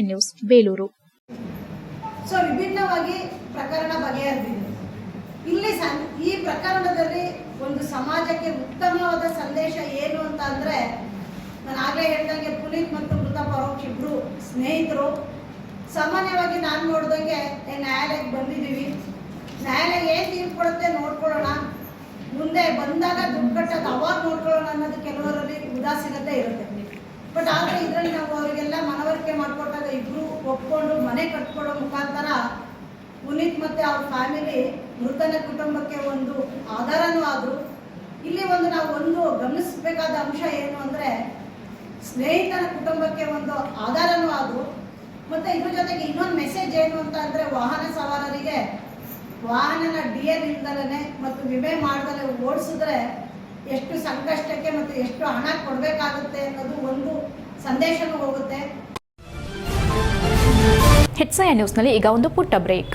ನ್ಯೂಸ್ ಬೇಲೂರು.
ಸೊ ವಿಭಿನ್ನವಾಗಿ ಪ್ರಕರಣ ಬಗೆಹರಿದಿದೆ. ಇಲ್ಲಿ ಸನ್ ಈ ಪ್ರಕರಣದಲ್ಲಿ ಒಂದು ಸಮಾಜಕ್ಕೆ ಉತ್ತಮವಾದ ಸಂದೇಶ ಏನು ಅಂತ ಅಂದ್ರೆ, ನಾನು ಆಗಲೇ ಹೇಳ್ದಂಗೆ ಪುನೀತ್ ಮತ್ತು ಮೃತ ಪರೋಕ್ಷ ಇಬ್ರು ಸ್ನೇಹಿತರು. ಸಾಮಾನ್ಯವಾಗಿ ನಾನು ನೋಡ್ದಂಗೆ ನ್ಯಾಯಾಲಯಕ್ಕೆ ಬಂದಿದ್ದೀವಿ. ನ್ಯಾಯಾಲಯ ಏನು ತೀರ್ಪು ಕೊಡುತ್ತೆ ನೋಡ್ಕೊಳ್ಳೋಣ. ಮುಂದೆ ಬಂದಾಗ ದುಡ್ಡು ಕಟ್ಟೋದು ಅವಾಗ ನೋಡ್ಕೊಳ್ಳೋಣ ಅನ್ನೋದು ಕೆಲವರಲ್ಲಿ ಉದಾಸೀನತೆ ಇರುತ್ತೆ. ಬಟ್ ಆದರೆ ಇದರಲ್ಲಿ ನಾವು ಅವರಿಗೆಲ್ಲ ಮನವರಿಕೆ ಮಾಡಿಕೊಟ್ಟಾಗ ಇಬ್ರು ಒಪ್ಕೊಂಡು ಮನೆ ಕಟ್ಕೊಡೋ ಮುಖಾಂತರ ಪುನೀತ್ ಮತ್ತೆ ಅವ್ರ ಫ್ಯಾಮಿಲಿ ಮೃತನ ಕುಟುಂಬಕ್ಕೆ ಒಂದು ಆಧಾರನೂ ಆದ್ರು ಇಲ್ಲಿ ಒಂದು ನಾವು ಒಂದು ಗಮನಿಸಬೇಕಾದ ಅಂಶ ಏನು ಅಂದ್ರೆ ಸ್ನೇಹಿತನ ಕುಟುಂಬಕ್ಕೆ ಒಂದು ಆಧಾರನೂ ಆದ್ರು ಮತ್ತೆ ಇದ್ರ ಜೊತೆಗೆ ಇನ್ನೊಂದು ಮೆಸೇಜ್ ಏನು ಅಂತ ಅಂದರೆ ವಾಹನ ಸವಾರರಿಗೆ ವಾಹನನ ಡಿ ಎಲ್ ಇಲ್ದಲೇ ಮತ್ತು ವಿಮೆ ಮಾಡ್ದಲೇ ಓಡಿಸಿದ್ರೆ ಎಷ್ಟು ಸಂಕಷ್ಟಕ್ಕೆ ಮತ್ತು ಎಷ್ಟು ಹಣ ಕೊಡಬೇಕಾಗುತ್ತೆ ಅನ್ನೋದು ಒಂದು ಸಂದೇಶನೂ ಹೋಗುತ್ತೆ.
ಹೆಚ್ಐ ನ್ಯೂಸ್ನಲ್ಲಿ ಈಗ ಒಂದು ಪುಟ್ಟ ಬ್ರೇಕ್.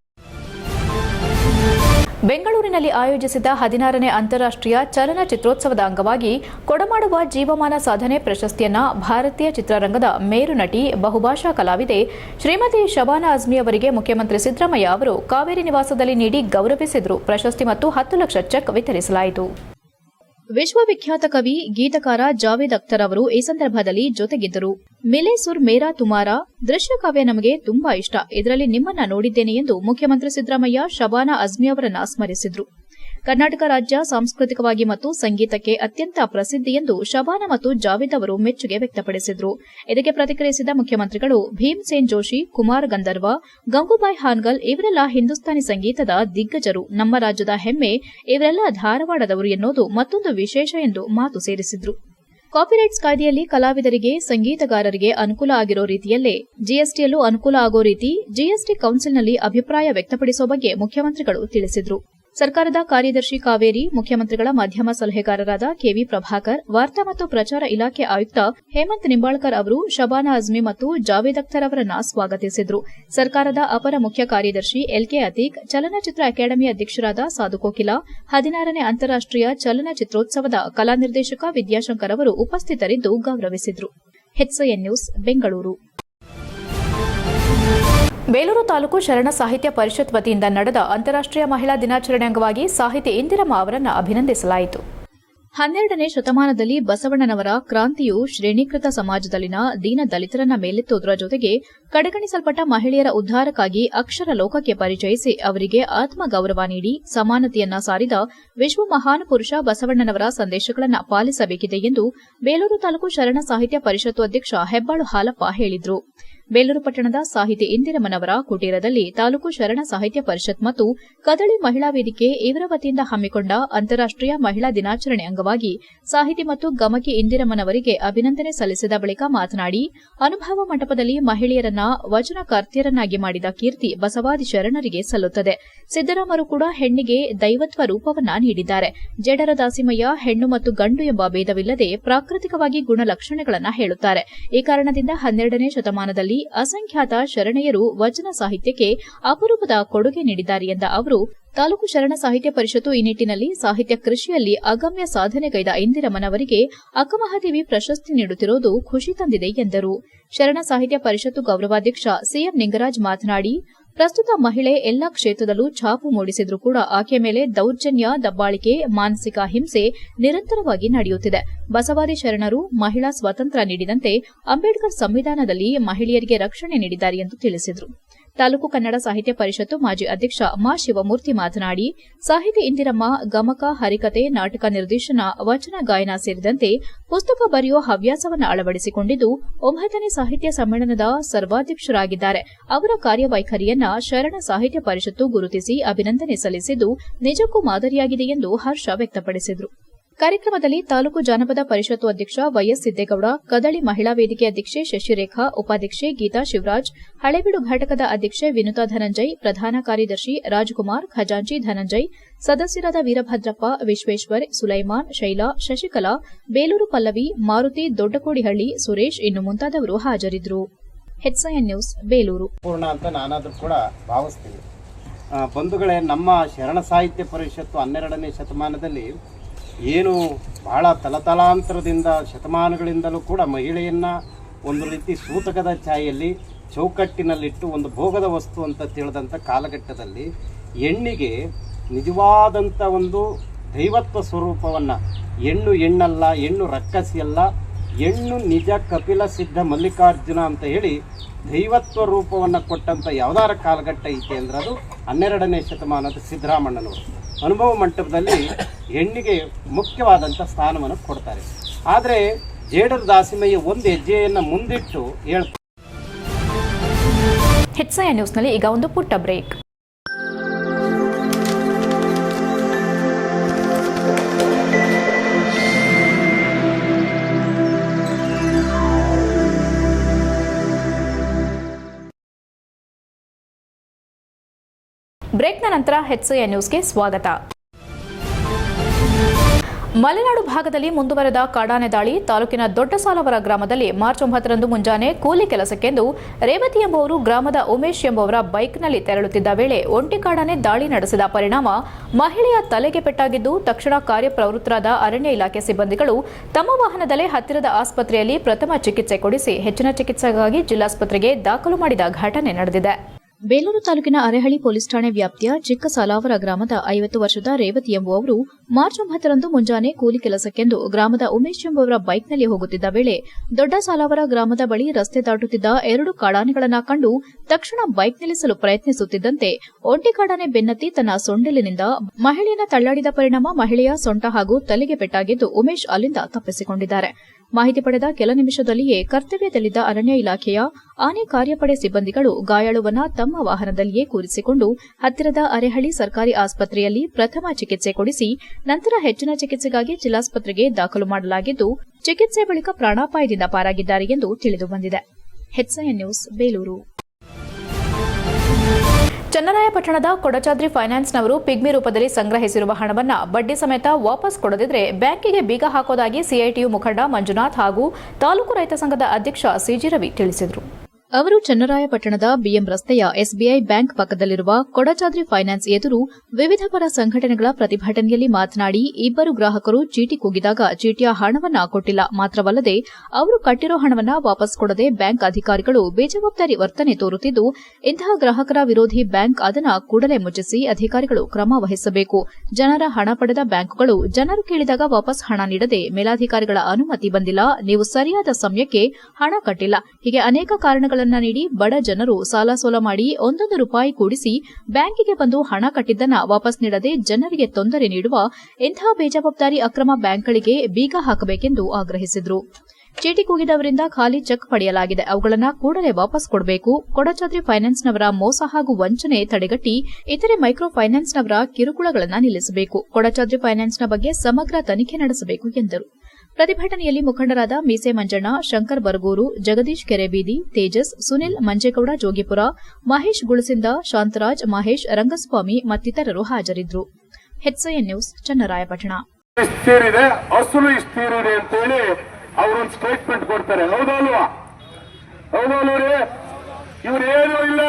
ಬೆಂಗಳೂರಿನಲ್ಲಿ ಆಯೋಜಿಸಿದ ಹದಿನಾರನೇ ಅಂತಾರಾಷ್ಟ್ರೀಯ ಚಲನಚಿತ್ರೋತ್ಸವದ ಅಂಗವಾಗಿ ಕೊಡಮಾಡುವ ಜೀವಮಾನ ಸಾಧನೆ ಪ್ರಶಸ್ತಿಯನ್ನ ಭಾರತೀಯ ಚಿತ್ರರಂಗದ ಮೇರು ನಟಿ, ಬಹುಭಾಷಾ ಕಲಾವಿದೆ ಶ್ರೀಮತಿ ಶಬಾನಾ ಅಜ್ಮಿ ಅವರಿಗೆ ಮುಖ್ಯಮಂತ್ರಿ ಸಿದ್ದರಾಮಯ್ಯ ಅವರು ಕಾವೇರಿ ನಿವಾಸದಲ್ಲಿ ನೀಡಿ ಗೌರವಿಸಿದರು. ಪ್ರಶಸ್ತಿ ಮತ್ತು ಹತ್ತು ಲಕ್ಷ ಚೆಕ್ ವಿತರಿಸಲಾಯಿತು. ವಿಶ್ವವಿಖ್ಯಾತ ಕವಿ, ಗೀತಕಾರ ಜಾವೇದ್ ಅಖ್ತರ್ ಅವರು ಈ ಸಂದರ್ಭದಲ್ಲಿ ಜೊತೆಗಿದ್ದರು. ಮಿಲೆ ಸುರ್ ಮೇರಾ ತುಮಾರಾ, ದೃಶ್ಯ ಕಾವ್ಯ ನಮಗೆ ತುಂಬಾ ಇಷ್ಟ. ಇದರಲ್ಲಿ ನಿಮ್ಮನ್ನ ನೋಡಿದ್ದೇನೆ ಎಂದು ಮುಖ್ಯಮಂತ್ರಿ ಸಿದ್ದರಾಮಯ್ಯ, ಶಬಾನಾ ಅಜ್ಮಿ ಅವರನ್ನ ಸ್ಮರಿಸಿದ್ರು. ಕರ್ನಾಟಕ ರಾಜ್ಯ ಸಾಂಸ್ಕೃತಿಕವಾಗಿ ಮತ್ತು ಸಂಗೀತಕ್ಕೆ ಅತ್ಯಂತ ಪ್ರಸಿದ್ಧಿ ಎಂದು ಶಬಾನಾ ಮತ್ತು ಜಾವೇದ್ ಅವರು ಮೆಚ್ಚುಗೆ ವ್ಯಕ್ತಪಡಿಸಿದ್ರು. ಇದಕ್ಕೆ ಪ್ರತಿಕ್ರಿಯಿಸಿದ ಮುಖ್ಯಮಂತ್ರಿಗಳು ಭೀಮ್ಸೇನ್ ಜೋಶಿ, ಕುಮಾರ್ ಗಂಧರ್ವ, ಗಂಗೂಬಾಯ್ ಹಾನ್ಗಲ್ ಇವರೆಲ್ಲ ಹಿಂದೂಸ್ತಾನಿ ಸಂಗೀತದ ದಿಗ್ಗಜರು. ನಮ್ಮ ರಾಜ್ಯದ ಹೆಮ್ಮೆ ಇವರೆಲ್ಲ ಧಾರವಾಡದವರು ಎನ್ನುವುದು ಮತ್ತೊಂದು ವಿಶೇಷ ಎಂದು ಮಾತು ಸೇರಿಸಿದ್ರು. ಕಾಪಿರೈಟ್ಸ್ ಕಾಯ್ದೆಯಲ್ಲಿ ಕಲಾವಿದರಿಗೆ, ಸಂಗೀತಗಾರರಿಗೆ ಅನುಕೂಲ ಆಗಿರೋ ರೀತಿಯಲ್ಲೇ ಜಿಎಸ್ಟಿಯಲ್ಲೂ ಅನುಕೂಲ ಆಗೋ ರೀತಿ ಜಿಎಸ್ಟಿ ಕೌನ್ಸಿಲ್ನಲ್ಲಿ ಅಭಿಪ್ರಾಯ ವ್ಯಕ್ತಪಡಿಸುವ ಬಗ್ಗೆ ಮುಖ್ಯಮಂತ್ರಿಗಳು ತಿಳಿಸಿದ್ರು. ಸರ್ಕಾರದ ಕಾರ್ಯದರ್ಶಿ ಕಾವೇರಿ, ಮುಖ್ಯಮಂತ್ರಿಗಳ ಮಾಧ್ಯಮ ಸಲಹೆಗಾರರಾದ ಕೆವಿ ಪ್ರಭಾಕರ್, ವಾರ್ತಾ ಮತ್ತು ಪ್ರಚಾರ ಇಲಾಖೆ ಆಯುಕ್ತ ಹೇಮಂತ್ ನಿಂಬಾಳ್ಕರ್ ಅವರು ಶಬಾನಾ ಅಜ್ಮಿ ಮತ್ತು ಜಾವೇದ್ ಅಖ್ತರ್ ಅವರನ್ನು ಸ್ವಾಗತಿಸಿದರು. ಸರ್ಕಾರದ ಅಪರ ಮುಖ್ಯ ಕಾರ್ಯದರ್ಶಿ ಎಲ್ಕೆ ಅತೀಕ್, ಚಲನಚಿತ್ರ ಅಕಾಡೆಮಿ ಅಧ್ಯಕ್ಷರಾದ ಸಾಧು ಕೋಕಿಲಾ, ಹದಿನಾರನೇ ಅಂತಾರಾಷ್ಟ್ರೀಯ ಚಲನಚಿತ್ರೋತ್ಸವದ ಕಲಾ ನಿರ್ದೇಶಕ ವಿದ್ಯಾಶಂಕರ್ ಅವರು ಉಪಸ್ಥಿತರಿದ್ದು ಗೌರವಿಸಿದರು. ಬೇಲೂರು ತಾಲೂಕು ಶರಣ ಸಾಹಿತ್ಯ ಪರಿಷತ್ ವತಿಯಿಂದ ನಡೆದ ಅಂತಾರಾಷ್ಟ್ರೀಯ ಮಹಿಳಾ ದಿನಾಚರಣೆ ಅಂಗವಾಗಿ ಸಾಹಿತಿ ಇಂದಿರಮ್ಮ ಅವರನ್ನು ಅಭಿನಂದಿಸಲಾಯಿತು. ಹನ್ನೆರಡನೇ ಶತಮಾನದಲ್ಲಿ ಬಸವಣ್ಣನವರ ಕ್ರಾಂತಿಯು ಶ್ರೇಣೀಕೃತ ಸಮಾಜದಲ್ಲಿನ ದೀನ ದಲಿತರನ್ನ ಮೇಲೆತ್ತುವುದರ ಜೊತೆಗೆ ಕಡೆಗಣಿಸಲ್ಪಟ್ಟ ಮಹಿಳೆಯರ ಉದ್ದಾರಕ್ಕಾಗಿ ಅಕ್ಷರ ಲೋಕಕ್ಕೆ ಪರಿಚಯಿಸಿ ಅವರಿಗೆ ಆತ್ಮಗೌರವ ನೀಡಿ ಸಮಾನತೆಯನ್ನ ಸಾರಿದ ವಿಶ್ವ ಮಹಾನ್ ಪುರುಷ ಬಸವಣ್ಣನವರ ಸಂದೇಶಗಳನ್ನು ಪಾಲಿಸಬೇಕಿದೆ ಎಂದು ಬೇಲೂರು ತಾಲೂಕು ಶರಣ ಸಾಹಿತ್ಯ ಪರಿಷತ್ತು ಅಧ್ಯಕ್ಷ ಹೆಬ್ಬಾಳು ಹಾಲಪ್ಪ ಹೇಳಿದರು. ಬೇಲೂರು ಪಟ್ಟಣದ ಸಾಹಿತಿ ಇಂದಿರಮ್ಮನವರ ಕುಟೀರದಲ್ಲಿ ತಾಲೂಕು ಶರಣ ಸಾಹಿತ್ಯ ಪರಿಷತ್ ಮತ್ತು ಕದಳಿ ಮಹಿಳಾ ವೇದಿಕೆ ಇವರ ವತಿಯಿಂದ ಹಮ್ಮಿಕೊಂಡ ಅಂತಾರಾಷ್ಟ್ರೀಯ ಮಹಿಳಾ ದಿನಾಚರಣೆ ಅಂಗವಾಗಿ ಸಾಹಿತಿ ಮತ್ತು ಗಮಕಿ ಇಂದಿರಮ್ಮನವರಿಗೆ ಅಭಿನಂದನೆ ಸಲ್ಲಿಸಿದ ಬಳಿಕ ಮಾತನಾಡಿ, ಅನುಭವ ಮಂಟಪದಲ್ಲಿ ಮಹಿಳೆಯರನ್ನ ವಚನಕಾರ್ತಿಯರನ್ನಾಗಿ ಮಾಡಿದ ಕೀರ್ತಿ ಬಸವಾದಿ ಶರಣರಿಗೆ ಸಲ್ಲುತ್ತದೆ. ಸಿದ್ದರಾಮರು ಕೂಡ ಹೆಣ್ಣಿಗೆ ದೈವತ್ವ ರೂಪವನ್ನ ನೀಡಿದ್ದಾರೆ. ಜಡರ ದಾಸಿಮಯ್ಯ, ಹೆಣ್ಣು ಮತ್ತು ಗಂಡು ಎಂಬ ಭೇದವಿಲ್ಲದೆ ಪ್ರಾಕೃತಿಕವಾಗಿ ಗುಣಲಕ್ಷಣಗಳನ್ನು ಹೇಳುತ್ತಾರೆ. ಈ ಕಾರಣದಿಂದ ಹನ್ನೆರಡನೇ ಶತಮಾನದಲ್ಲಿ ಅಸಂಖ್ಯಾತ ಶರಣೆಯರು ವಚನ ಸಾಹಿತ್ಯಕ್ಕೆ ಅಪರೂಪದ ಕೊಡುಗೆ ನೀಡಿದ್ದಾರೆ ಎಂದ ಅವರು, ತಾಲೂಕು ಶರಣ ಸಾಹಿತ್ಯ ಪರಿಷತ್ತು ಈ ನಿಟ್ಟನಲ್ಲಿ ಸಾಹಿತ್ಯ ಕೃಷಿಯಲ್ಲಿ ಅಗಮ್ಯ ಸಾಧನೆಗೈದ ಇಂದಿರಮ್ಮನವರಿಗೆ ಅಕ್ಕಮಹಾದೇವಿ ಪ್ರಶಸ್ತಿ ನೀಡುತ್ತಿರುವುದು ಖುಷಿ ತಂದಿದೆ ಎಂದರು. ಶರಣ ಸಾಹಿತ್ಯ ಪರಿಷತ್ತು ಗೌರವಾಧ್ಯಕ್ಷ ಸಿಎಂ ನಿಂಗರಾಜ್ ಮಾತನಾಡಿ ಪ್ರಸ್ತುತ ಮಹಿಳೆ ಎಲ್ಲಾ ಕ್ಷೇತ್ರದಲ್ಲೂ ಛಾಪು ಮೂಡಿಸಿದ್ರೂ ಕೂಡ ಆಕೆಯ ಮೇಲೆ ದೌರ್ಜನ್ಯ, ದಬ್ಬಾಳಿಕೆ, ಮಾನಸಿಕ ಹಿಂಸೆ ನಿರಂತರವಾಗಿ ನಡೆಯುತ್ತಿದೆ. ಬಸವಾದಿ ಶರಣರು ಮಹಿಳಾ ಸ್ವಾತಂತ್ರ್ಯ ನೀಡಿದಂತೆ ಅಂಬೇಡ್ಕರ್ ಸಂವಿಧಾನದಲ್ಲಿ ಮಹಿಳೆಯರಿಗೆ ರಕ್ಷಣೆ ನೀಡಿದ್ದಾರೆ ಎಂದು ತಿಳಿಸಿದರು. ತಾಲೂಕು ಕನ್ನಡ ಸಾಹಿತ್ಯ ಪರಿಷತ್ತು ಮಾಜಿ ಅಧ್ಯಕ್ಷ ಮಾ ಶಿವಮೂರ್ತಿ ಮಾತನಾಡಿ, ಸಾಹಿತಿ ಇಂದಿರಮ್ಮ, ಗಮಕ, ಹರಿಕತೆ, ನಾಟಕ ನಿರ್ದೇಶನ, ವಚನ, ಗಾಯನ ಸೇರಿದಂತೆ ಪುಸ್ತಕ ಬರೆಯುವ ಹವ್ಯಾಸವನ್ನು ಅಳವಡಿಸಿಕೊಂಡಿದ್ದು, ಒಂಬತ್ತನೇ ಸಾಹಿತ್ಯ ಸಮ್ಮೇಳನದ ಸರ್ವಾಧ್ಯಕ್ಷರಾಗಿದ್ದಾರೆ. ಅವರ ಕಾರ್ಯವೈಖರಿಯನ್ನ ಶರಣ ಸಾಹಿತ್ಯ ಪರಿಷತ್ತು ಗುರುತಿಸಿ ಅಭಿನಂದನೆ ಸಲ್ಲಿಸಿದ್ದು, ನಿಜಕ್ಕೂ ಮಾದರಿಯಾಗಿದೆ ಎಂದು ಹರ್ಷ ವ್ಯಕ್ತಪಡಿಸಿದರು. ಕಾರ್ಯಕ್ರಮದಲ್ಲಿ ತಾಲೂಕು ಜಾನಪದ ಪರಿಷತ್ತು ಅಧ್ಯಕ್ಷ ವೈಎಸ್ ಸಿದ್ದೇಗೌಡ, ಕದಳಿ ಮಹಿಳಾ ವೇದಿಕೆ ಅಧ್ಯಕ್ಷೆ ಶಶಿರೇಖಾ, ಉಪಾಧ್ಯಕ್ಷೆ ಗೀತಾ ಶಿವರಾಜ್, ಹಳೆಬೀಡು ಘಟಕದ ಅಧ್ಯಕ್ಷೆ ವಿನುತಾ ಧನಂಜಯ್, ಪ್ರಧಾನ ಕಾರ್ಯದರ್ಶಿ ರಾಜ್ಕುಮಾರ್, ಖಜಾಂಚಿ ಧನಂಜಯ್, ಸದಸ್ಯರಾದ ವೀರಭದ್ರಪ್ಪ, ವಿಶ್ವೇಶ್ವರ್, ಸುಲೈಮಾನ್, ಶೈಲಾ, ಶಶಿಕಲಾ, ಬೇಲೂರು ಪಲ್ಲವಿ, ಮಾರುತಿ ದೊಡ್ಡಕೋಡಿಹಳ್ಳಿ, ಸುರೇಶ್ ಇನ್ನು ಮುಂತಾದವರು ಹಾಜರಿದ್ದರು. ನ್ಯೂಸ್, ಬೇಲೂರು.
ಬಂಧುಗಳೇ, ನಮ್ಮ ಶರಣ ಸಾಹಿತ್ಯ ಪರಿಷತ್ತು ಹನ್ನೆರಡನೇ ಶತಮಾನದಲ್ಲಿ ಏನು ಬಹಳ ತಲತಲಾಂತರದಿಂದ ಶತಮಾನಗಳಿಂದಲೂ ಕೂಡ ಮಹಿಳೆಯನ್ನು ಒಂದು ರೀತಿ ಸೂತಕದ ಛಾಯೆಯಲ್ಲಿ ಚೌಕಟ್ಟಿನಲ್ಲಿಟ್ಟು ಒಂದು ಭೋಗದ ವಸ್ತು ಅಂತ ತಿಳಿದಂಥ ಕಾಲಘಟ್ಟದಲ್ಲಿ ಹೆಣ್ಣಿಗೆ ನಿಜವಾದಂಥ ಒಂದು ದೈವತ್ವ ಸ್ವರೂಪವನ್ನು ಹೆಣ್ಣು ಹೆಣ್ಣಲ್ಲ, ಹೆಣ್ಣು ರಕ್ಕಸಿಯಲ್ಲ, ಹೆಣ್ಣು ನಿಜ ಕಪಿಲ ಸಿದ್ಧ ಮಲ್ಲಿಕಾರ್ಜುನ ಅಂತ ಹೇಳಿ ದೈವತ್ವ ರೂಪವನ್ನು ಕೊಟ್ಟಂಥ ಯಾವ್ದಾರ ಕಾಲಘಟ್ಟ ಐತೆ ಅಂದ್ರೆ ಅದು ಹನ್ನೆರಡನೇ ಶತಮಾನದ ಸಿದ್ದರಾಮಣ್ಣನವರು ಅನುಭವ ಮಂಟಪದಲ್ಲಿ ಹೆಣ್ಣಿಗೆ ಮುಖ್ಯವಾದಂಥ ಸ್ಥಾನವನ್ನು ಕೊಡ್ತಾರೆ. ಆದರೆ ಜೇಡರ ದಾಸಿಮಯ್ಯ ಒಂದು ಹೆಜ್ಜೆಯನ್ನು ಮುಂದಿಟ್ಟು ಹೇಳ್ತಾರೆ.
ಹೆಚ್ಚಾಯ ನ್ಯೂಸ್ನಲ್ಲಿ ಈಗ ಒಂದು ಪುಟ್ಟ ಬ್ರೇಕ್ ಬ್ರೇಕ್ನ ನಂತರ ಹೆಚ್ಸಿಎ ನ್ಯೂಸ್ಗೆ ಸ್ವಾಗತ. ಮಲೆನಾಡು ಭಾಗದಲ್ಲಿ ಮುಂದುವರೆದ ಕಾಡಾನೆ ದಾಳಿ. ತಾಲೂಕಿನ ದೊಡ್ಡ ಸಾಲವರ ಗ್ರಾಮದಲ್ಲಿ ಮಾರ್ಚ್ ಒಂಬತ್ತರಂದು ಮುಂಜಾನೆ ಕೂಲಿ ಕೆಲಸಕ್ಕೆಂದು ರೇವತಿ ಎಂಬುವರು ಗ್ರಾಮದ ಉಮೇಶ್ ಎಂಬುವರ ಬೈಕ್ನಲ್ಲಿ ತೆರಳುತ್ತಿದ್ದ ವೇಳೆ ಒಂಟಿ ಕಾಡಾನೆ ದಾಳಿ ನಡೆಸಿದ ಪರಿಣಾಮ ಮಹಿಳೆಯ ತಲೆಗೆ ಪೆಟ್ಟಾಗಿದ್ದು, ತಕ್ಷಣ ಕಾರ್ಯಪ್ರವೃತ್ತರಾದ ಅರಣ್ಯ ಇಲಾಖೆ ಸಿಬ್ಬಂದಿಗಳು ತಮ್ಮ ವಾಹನದಲ್ಲೇ ಹತ್ತಿರದ ಆಸ್ಪತ್ರೆಯಲ್ಲಿ ಪ್ರಥಮ ಚಿಕಿತ್ಸೆ ಕೊಡಿಸಿ ಹೆಚ್ಚಿನ ಚಿಕಿತ್ಸೆಗಾಗಿ ಜಿಲ್ಲಾಸ್ಪತ್ರೆಗೆ ದಾಖಲು ಮಾಡಿದ ಘಟನೆ ನಡೆದಿದೆ. ಬೇಲೂರು ತಾಲೂಕಿನ ಅರೆಹಳ್ಳಿ ಪೊಲೀಸ್ ಠಾಣೆ ವ್ಯಾಪ್ತಿಯ ಚಿಕ್ಕ ಸಾಲಾವರ ಗ್ರಾಮದ ಐವತ್ತು ವರ್ಷದ ರೇವತಿ ಎಂಬುವವರು ಮಾರ್ಚ್ ಒಂಬತ್ತರಂದು ಮುಂಜಾನೆ ಕೂಲಿ ಕೆಲಸಕ್ಕೆಂದು ಗ್ರಾಮದ ಉಮೇಶ್ ಎಂಬುವರ ಬೈಕ್ನಲ್ಲಿ ಹೋಗುತ್ತಿದ್ದ ವೇಳೆ ದೊಡ್ಡ ಸಾಲಾವರ ಗ್ರಾಮದ ಬಳಿ ರಸ್ತೆ ದಾಟುತ್ತಿದ್ದ ಎರಡು ಕಾಡಾನೆಗಳನ್ನು ಕಂಡು ತಕ್ಷಣ ಬೈಕ್ ನಿಲ್ಲಿಸಲು ಪ್ರಯತ್ನಿಸುತ್ತಿದ್ದಂತೆ ಒಂಟಿ ಕಾಡಾನೆ ಬೆನ್ನತ್ತಿ ತನ್ನ ಸೊಂಡಿಲಿನಿಂದ ಮಹಿಳೆಯನ್ನು ತಳ್ಳಾಡಿದ ಪರಿಣಾಮ ಮಹಿಳೆಯ ಸೊಂಟ ಹಾಗೂ ತಲೆಗೆ ಪೆಟ್ಟಾಗಿದ್ದು ಉಮೇಶ್ ಅಲ್ಲಿಂದ ತಪ್ಪಿಸಿಕೊಂಡಿದ್ದಾರೆ. ಮಾಹಿತಿ ಪಡೆದ ಕೆಲ ನಿಮಿಷದಲ್ಲಿಯೇ ಕರ್ತವ್ಯದಲ್ಲಿದ್ದ ಅರಣ್ಯ ಇಲಾಖೆಯ ಆನೆ ಕಾರ್ಯಪಡೆ ಸಿಬ್ಬಂದಿಗಳು ಗಾಯಾಳುವನ್ನ ತಮ್ಮ ವಾಹನದಲ್ಲಿಯೇ ಕೂರಿಸಿಕೊಂಡು ಹತ್ತಿರದ ಅರೆಹಳ್ಳಿ ಸರ್ಕಾರಿ ಆಸ್ಪತ್ರೆಯಲ್ಲಿ ಪ್ರಥಮ ಚಿಕಿತ್ಸೆ ಕೊಡಿಸಿ ನಂತರ ಹೆಚ್ಚಿನ ಚಿಕಿತ್ಸೆಗಾಗಿ ಜಿಲ್ಲಾಸ್ಪತ್ರೆಗೆ ದಾಖಲು ಮಾಡಲಾಗಿದ್ದು, ಚಿಕಿತ್ಸೆ ಬಳಿಕ ಪ್ರಾಣಾಪಾಯದಿಂದ ಪಾರಾಗಿದ್ದಾರೆ ಎಂದು ತಿಳಿದುಬಂದಿದೆ ಚನ್ನರಾಯಪಟ್ಟಣದ ಕೊಡಚಾದ್ರಿ ಫೈನಾನ್ಸ್ನವರು ಪಿಗ್ಮಿ ರೂಪದಲ್ಲಿ ಸಂಗ್ರಹಿಸಿರುವ ಹಣವನ್ನು ಬಡ್ಡಿ ಸಮೇತ ವಾಪಸ್ ಕೊಡದಿದ್ರೆ ಬ್ಯಾಂಕಿಗೆ ಬೀಗ ಹಾಕೋದಾಗಿ ಸಿಐಟಿಯು ಮುಖಂಡ ಮಂಜುನಾಥ್ ಹಾಗೂ ತಾಲೂಕು ರೈತ ಸಂಘದ ಅಧ್ಯಕ್ಷ ಸಿಜಿ ರವಿ ತಿಳಿಸಿದರು. ಅವರು ಚನ್ನರಾಯಪಟ್ಟಣದ ಬಿಎಂ ರಸ್ತೆಯ ಎಸ್ಬಿಐ ಬ್ಯಾಂಕ್ ಪಕ್ಕದಲ್ಲಿರುವ ಕೊಡಚಾದ್ರಿ ಫೈನಾನ್ಸ್ ಎದುರು ವಿವಿಧ ಪರ ಸಂಘಟನೆಗಳ ಪ್ರತಿಭಟನೆಯಲ್ಲಿ ಮಾತನಾಡಿ, ಇಬ್ಬರು ಗ್ರಾಹಕರು ಚೀಟಿ ಕೂಗಿದಾಗ ಚೀಟಿಯ ಹಣವನ್ನ ಕೊಟ್ಟಿಲ್ಲ. ಮಾತ್ರವಲ್ಲದೆ, ಅವರು ಕಟ್ಟಿರೋ ಹಣವನ್ನ ವಾಪಸ್ ಕೊಡದೆ ಬ್ಯಾಂಕ್ ಅಧಿಕಾರಿಗಳು ಬೇಜವಾಬ್ದಾರಿ ವರ್ತನೆ ತೋರುತ್ತಿದ್ದು, ಇಂತಹ ಗ್ರಾಹಕರ ವಿರೋಧಿ ಬ್ಯಾಂಕ್ ಅದನ್ನ ಕೂಡಲೇ ಮುಚ್ಚಿಸಿ ಅಧಿಕಾರಿಗಳು ಕ್ರಮ ವಹಿಸಬೇಕು. ಜನರ ಹಣ ಪಡೆದ ಬ್ಯಾಂಕುಗಳು ಜನರು ಕೇಳಿದಾಗ ವಾಪಸ್ ಹಣ ನೀಡದೆ ಮೇಲಾಧಿಕಾರಿಗಳ ಅನುಮತಿ ಬಂದಿಲ್ಲ. ನೀವು ಸರಿಯಾದ ಸಮಯಕ್ಕೆ ಹಣ ಕಟ್ಟಿಲ್ಲ. ಹೀಗೆ ಅನೇಕ ಕಾರಣಗಳನ್ನ ನೀಡಿ ಬಡ ಜನರು ಸಾಲ ಸೋಲ ಮಾಡಿ ಒಂದೊಂದು ರೂಪಾಯಿ ಕೂಡಿಸಿ ಬ್ಯಾಂಕಿಗೆ ಬಂದು ಹಣ ಕಟ್ಟಿದ್ದನ್ನ ವಾಪಸ್ ನೀಡದೆ ಜನರಿಗೆ ತೊಂದರೆ ನೀಡುವ ಇಂತಹ ಬೇಜವಾಬ್ದಾರಿ ಅಕ್ರಮ ಬ್ಯಾಂಕ್ಗಳಿಗೆ ಬೀಗ ಹಾಕಬೇಕೆಂದು ಆಗ್ರಹಿಸಿದರು. ಚೀಟಿ ಕೂಗಿದವರಿಂದ ಖಾಲಿ ಚೆಕ್ ಪಡೆಯಲಾಗಿದೆ. ಅವುಗಳನ್ನು ಕೂಡಲೇ ವಾಪಸ್ ಕೊಡಬೇಕು. ಕೊಡಚಾದ್ರಿ ಫೈನಾನ್ಸ್ನವರ ಮೋಸ ಹಾಗೂ ವಂಚನೆ ತಡೆಗಟ್ಟಿ ಇತರೆ ಮೈಕ್ರೋ ಫೈನಾನ್ಸ್ನವರ ಕಿರುಕುಳಗಳನ್ನು ನಿಲ್ಲಿಸಬೇಕು. ಕೊಡಚಾದ್ರಿ ಫೈನಾನ್ಸ್ನ ಬಗ್ಗೆ ಸಮಗ್ರ ತನಿಖೆ ನಡೆಸಬೇಕು ಎಂದರು. ಪ್ರತಿಭಟನೆಯಲ್ಲಿ ಮುಖಂಡರಾದ ಮೀಸೆ ಮಂಜಣ್ಣ, ಶಂಕರ್ ಬರಗೂರು, ಜಗದೀಶ್ ಕೆರೆಬೀದಿ, ತೇಜಸ್, ಸುನಿಲ್ ಮಂಜೇಗೌಡ, ಜೋಗಿಪುರ, ಮಹೇಶ್ ಗುಳಸಿಂದ, ಶಾಂತರಾಜ್, ಮಹೇಶ್ ರಂಗಸ್ವಾಮಿ ಮತ್ತಿತರರು ಹಾಜರಿದ್ದರು. ನ್ಯೂಸ್, ಚನ್ನರಾಯಪಟ್ಟಣ.
ಅಸಲು ಸ್ಟೇಟ್ಮೆಂಟ್ ಕೊಡ್ತಾರೆ. ಇಲ್ಲ.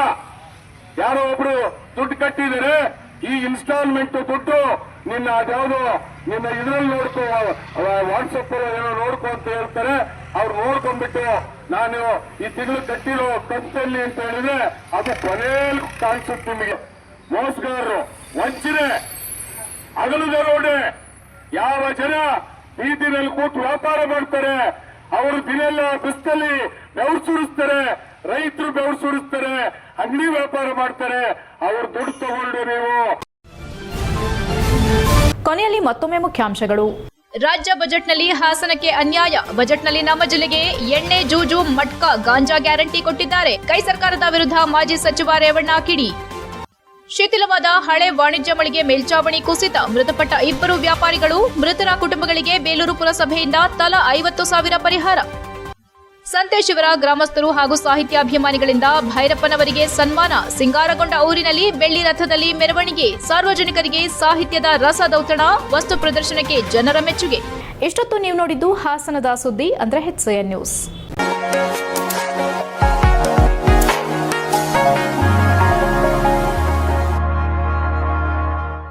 ಯಾರೋ ಒಬ್ರು ದುಡ್ಡು ಕಟ್ಟಿದ್ದಾರೆ, ಈ ಇನ್ಸ್ಟಾಲ್ಮೆಂಟ್ ದುಡ್ಡು ನಿನ್ನ ಅದ್ಯಾವುದೋ ನಿನ್ನ ಇದ್ರಲ್ಲಿ ನೋಡ್ಕೋ ವಾಟ್ಸಪ್ ಏನೋ ನೋಡ್ಕೋ ಅಂತ ಹೇಳ್ತಾರೆ. ಅವ್ರು ನೋಡ್ಕೊಂಡ್ಬಿಟ್ಟು, ನಾನು ಈ ತಿಂಗಳು ಕಟ್ಟಿರೋ ಕಂತಲ್ಲಿ ಅಂತ ಹೇಳಿದ್ರೆ ಅದು ಕೊನೆಯಲ್ಲಿ ಕಾಣಿಸುತ್ತೆ ನಿಮಗೆ. ಮೋಸಗಾರರು, ವಂಚನೆ, ಅಗಲದ ನೋಡಿ ಯಾವ ಜನ ಬೀದಿನಲ್ಲಿ ಕೂತು ವ್ಯಾಪಾರ ಮಾಡ್ತಾರೆ? ಅವರು ದಿನೆಲ್ಲ ಬಿಸ್ತಲ್ಲಿ ಬೆವರು ಸುರಿಸ್ತಾರೆ, ರೈತರು ಬೆವರು ಸುರಿಸ್ತಾರೆ, ಅಂಗಡಿ ವ್ಯಾಪಾರ ಮಾಡ್ತಾರೆ. ಅವ್ರು ದುಡ್ಡು ತಗೊಂಡು ನೀವು
ಕೊನೆಯಲ್ಲಿ ಮತ್ತೊಮ್ಮೆ ಮುಖ್ಯಾಂಶಗಳು.
ರಾಜ್ಯ ಬಜೆಟ್ನಲ್ಲಿ ಹಾಸನಕ್ಕೆ ಅನ್ಯಾಯ. ಬಜೆಟ್ನಲ್ಲಿ ನಮ್ಮ ಜಿಲ್ಲೆಗೆ ಎಣ್ಣೆ, ಜೂಜು, ಮಟ್ಕ, ಗಾಂಜಾ ಗ್ಯಾರಂಟಿ ಕೊಟ್ಟಿದ್ದಾರೆ. ಕೈ ಸರ್ಕಾರದ ವಿರುದ್ಧ ಮಾಜಿ ಸಚಿವ ರೇವಣ್ಣ ಕಿಡಿ. ಶಿಥಿಲವಾದ ಹಳೆ ವಾಣಿಜ್ಯ ಮಳಿಗೆ ಮೇಲ್ಚಾವಣಿ ಕುಸಿತ. ಮೃತಪಟ್ಟ ಇಬ್ಬರು ವ್ಯಾಪಾರಿಗಳು ಮೃತರ ಕುಟುಂಬಗಳಿಗೆ ಬೇಲೂರು ಪುರಸಭೆಯಿಂದ ತಲಾ ಐವತ್ತು ಸಾವಿರ ಪರಿಹಾರ. ಸಂತೇಶಿವರ ಗ್ರಾಮಸ್ಥರು ಹಾಗೂ ಸಾಹಿತ್ಯಾಭಿಮಾನಿಗಳಿಂದ ಭೈರಪ್ಪನವರಿಗೆ ಸನ್ಮಾನ. ಸಿಂಗಾರಗೊಂಡ ಊರಿನಲ್ಲಿ ಬೆಳ್ಳಿ ರಥದಲ್ಲಿ ಮೆರವಣಿಗೆ. ಸಾರ್ವಜನಿಕರಿಗೆ ಸಾಹಿತ್ಯದ ರಸದೌತಣ, ವಸ್ತು ಪ್ರದರ್ಶನಕ್ಕೆ ಜನರ ಮೆಚ್ಚುಗೆ.
ಇಷ್ಟೊತ್ತು ನೀವು ನೋಡಿದ್ದು ಹಾಸನದ ಸುದ್ದಿ, ಅಂದ್ರೆ ಹೆಚ್ಐಎನ್ ನ್ಯೂಸ್.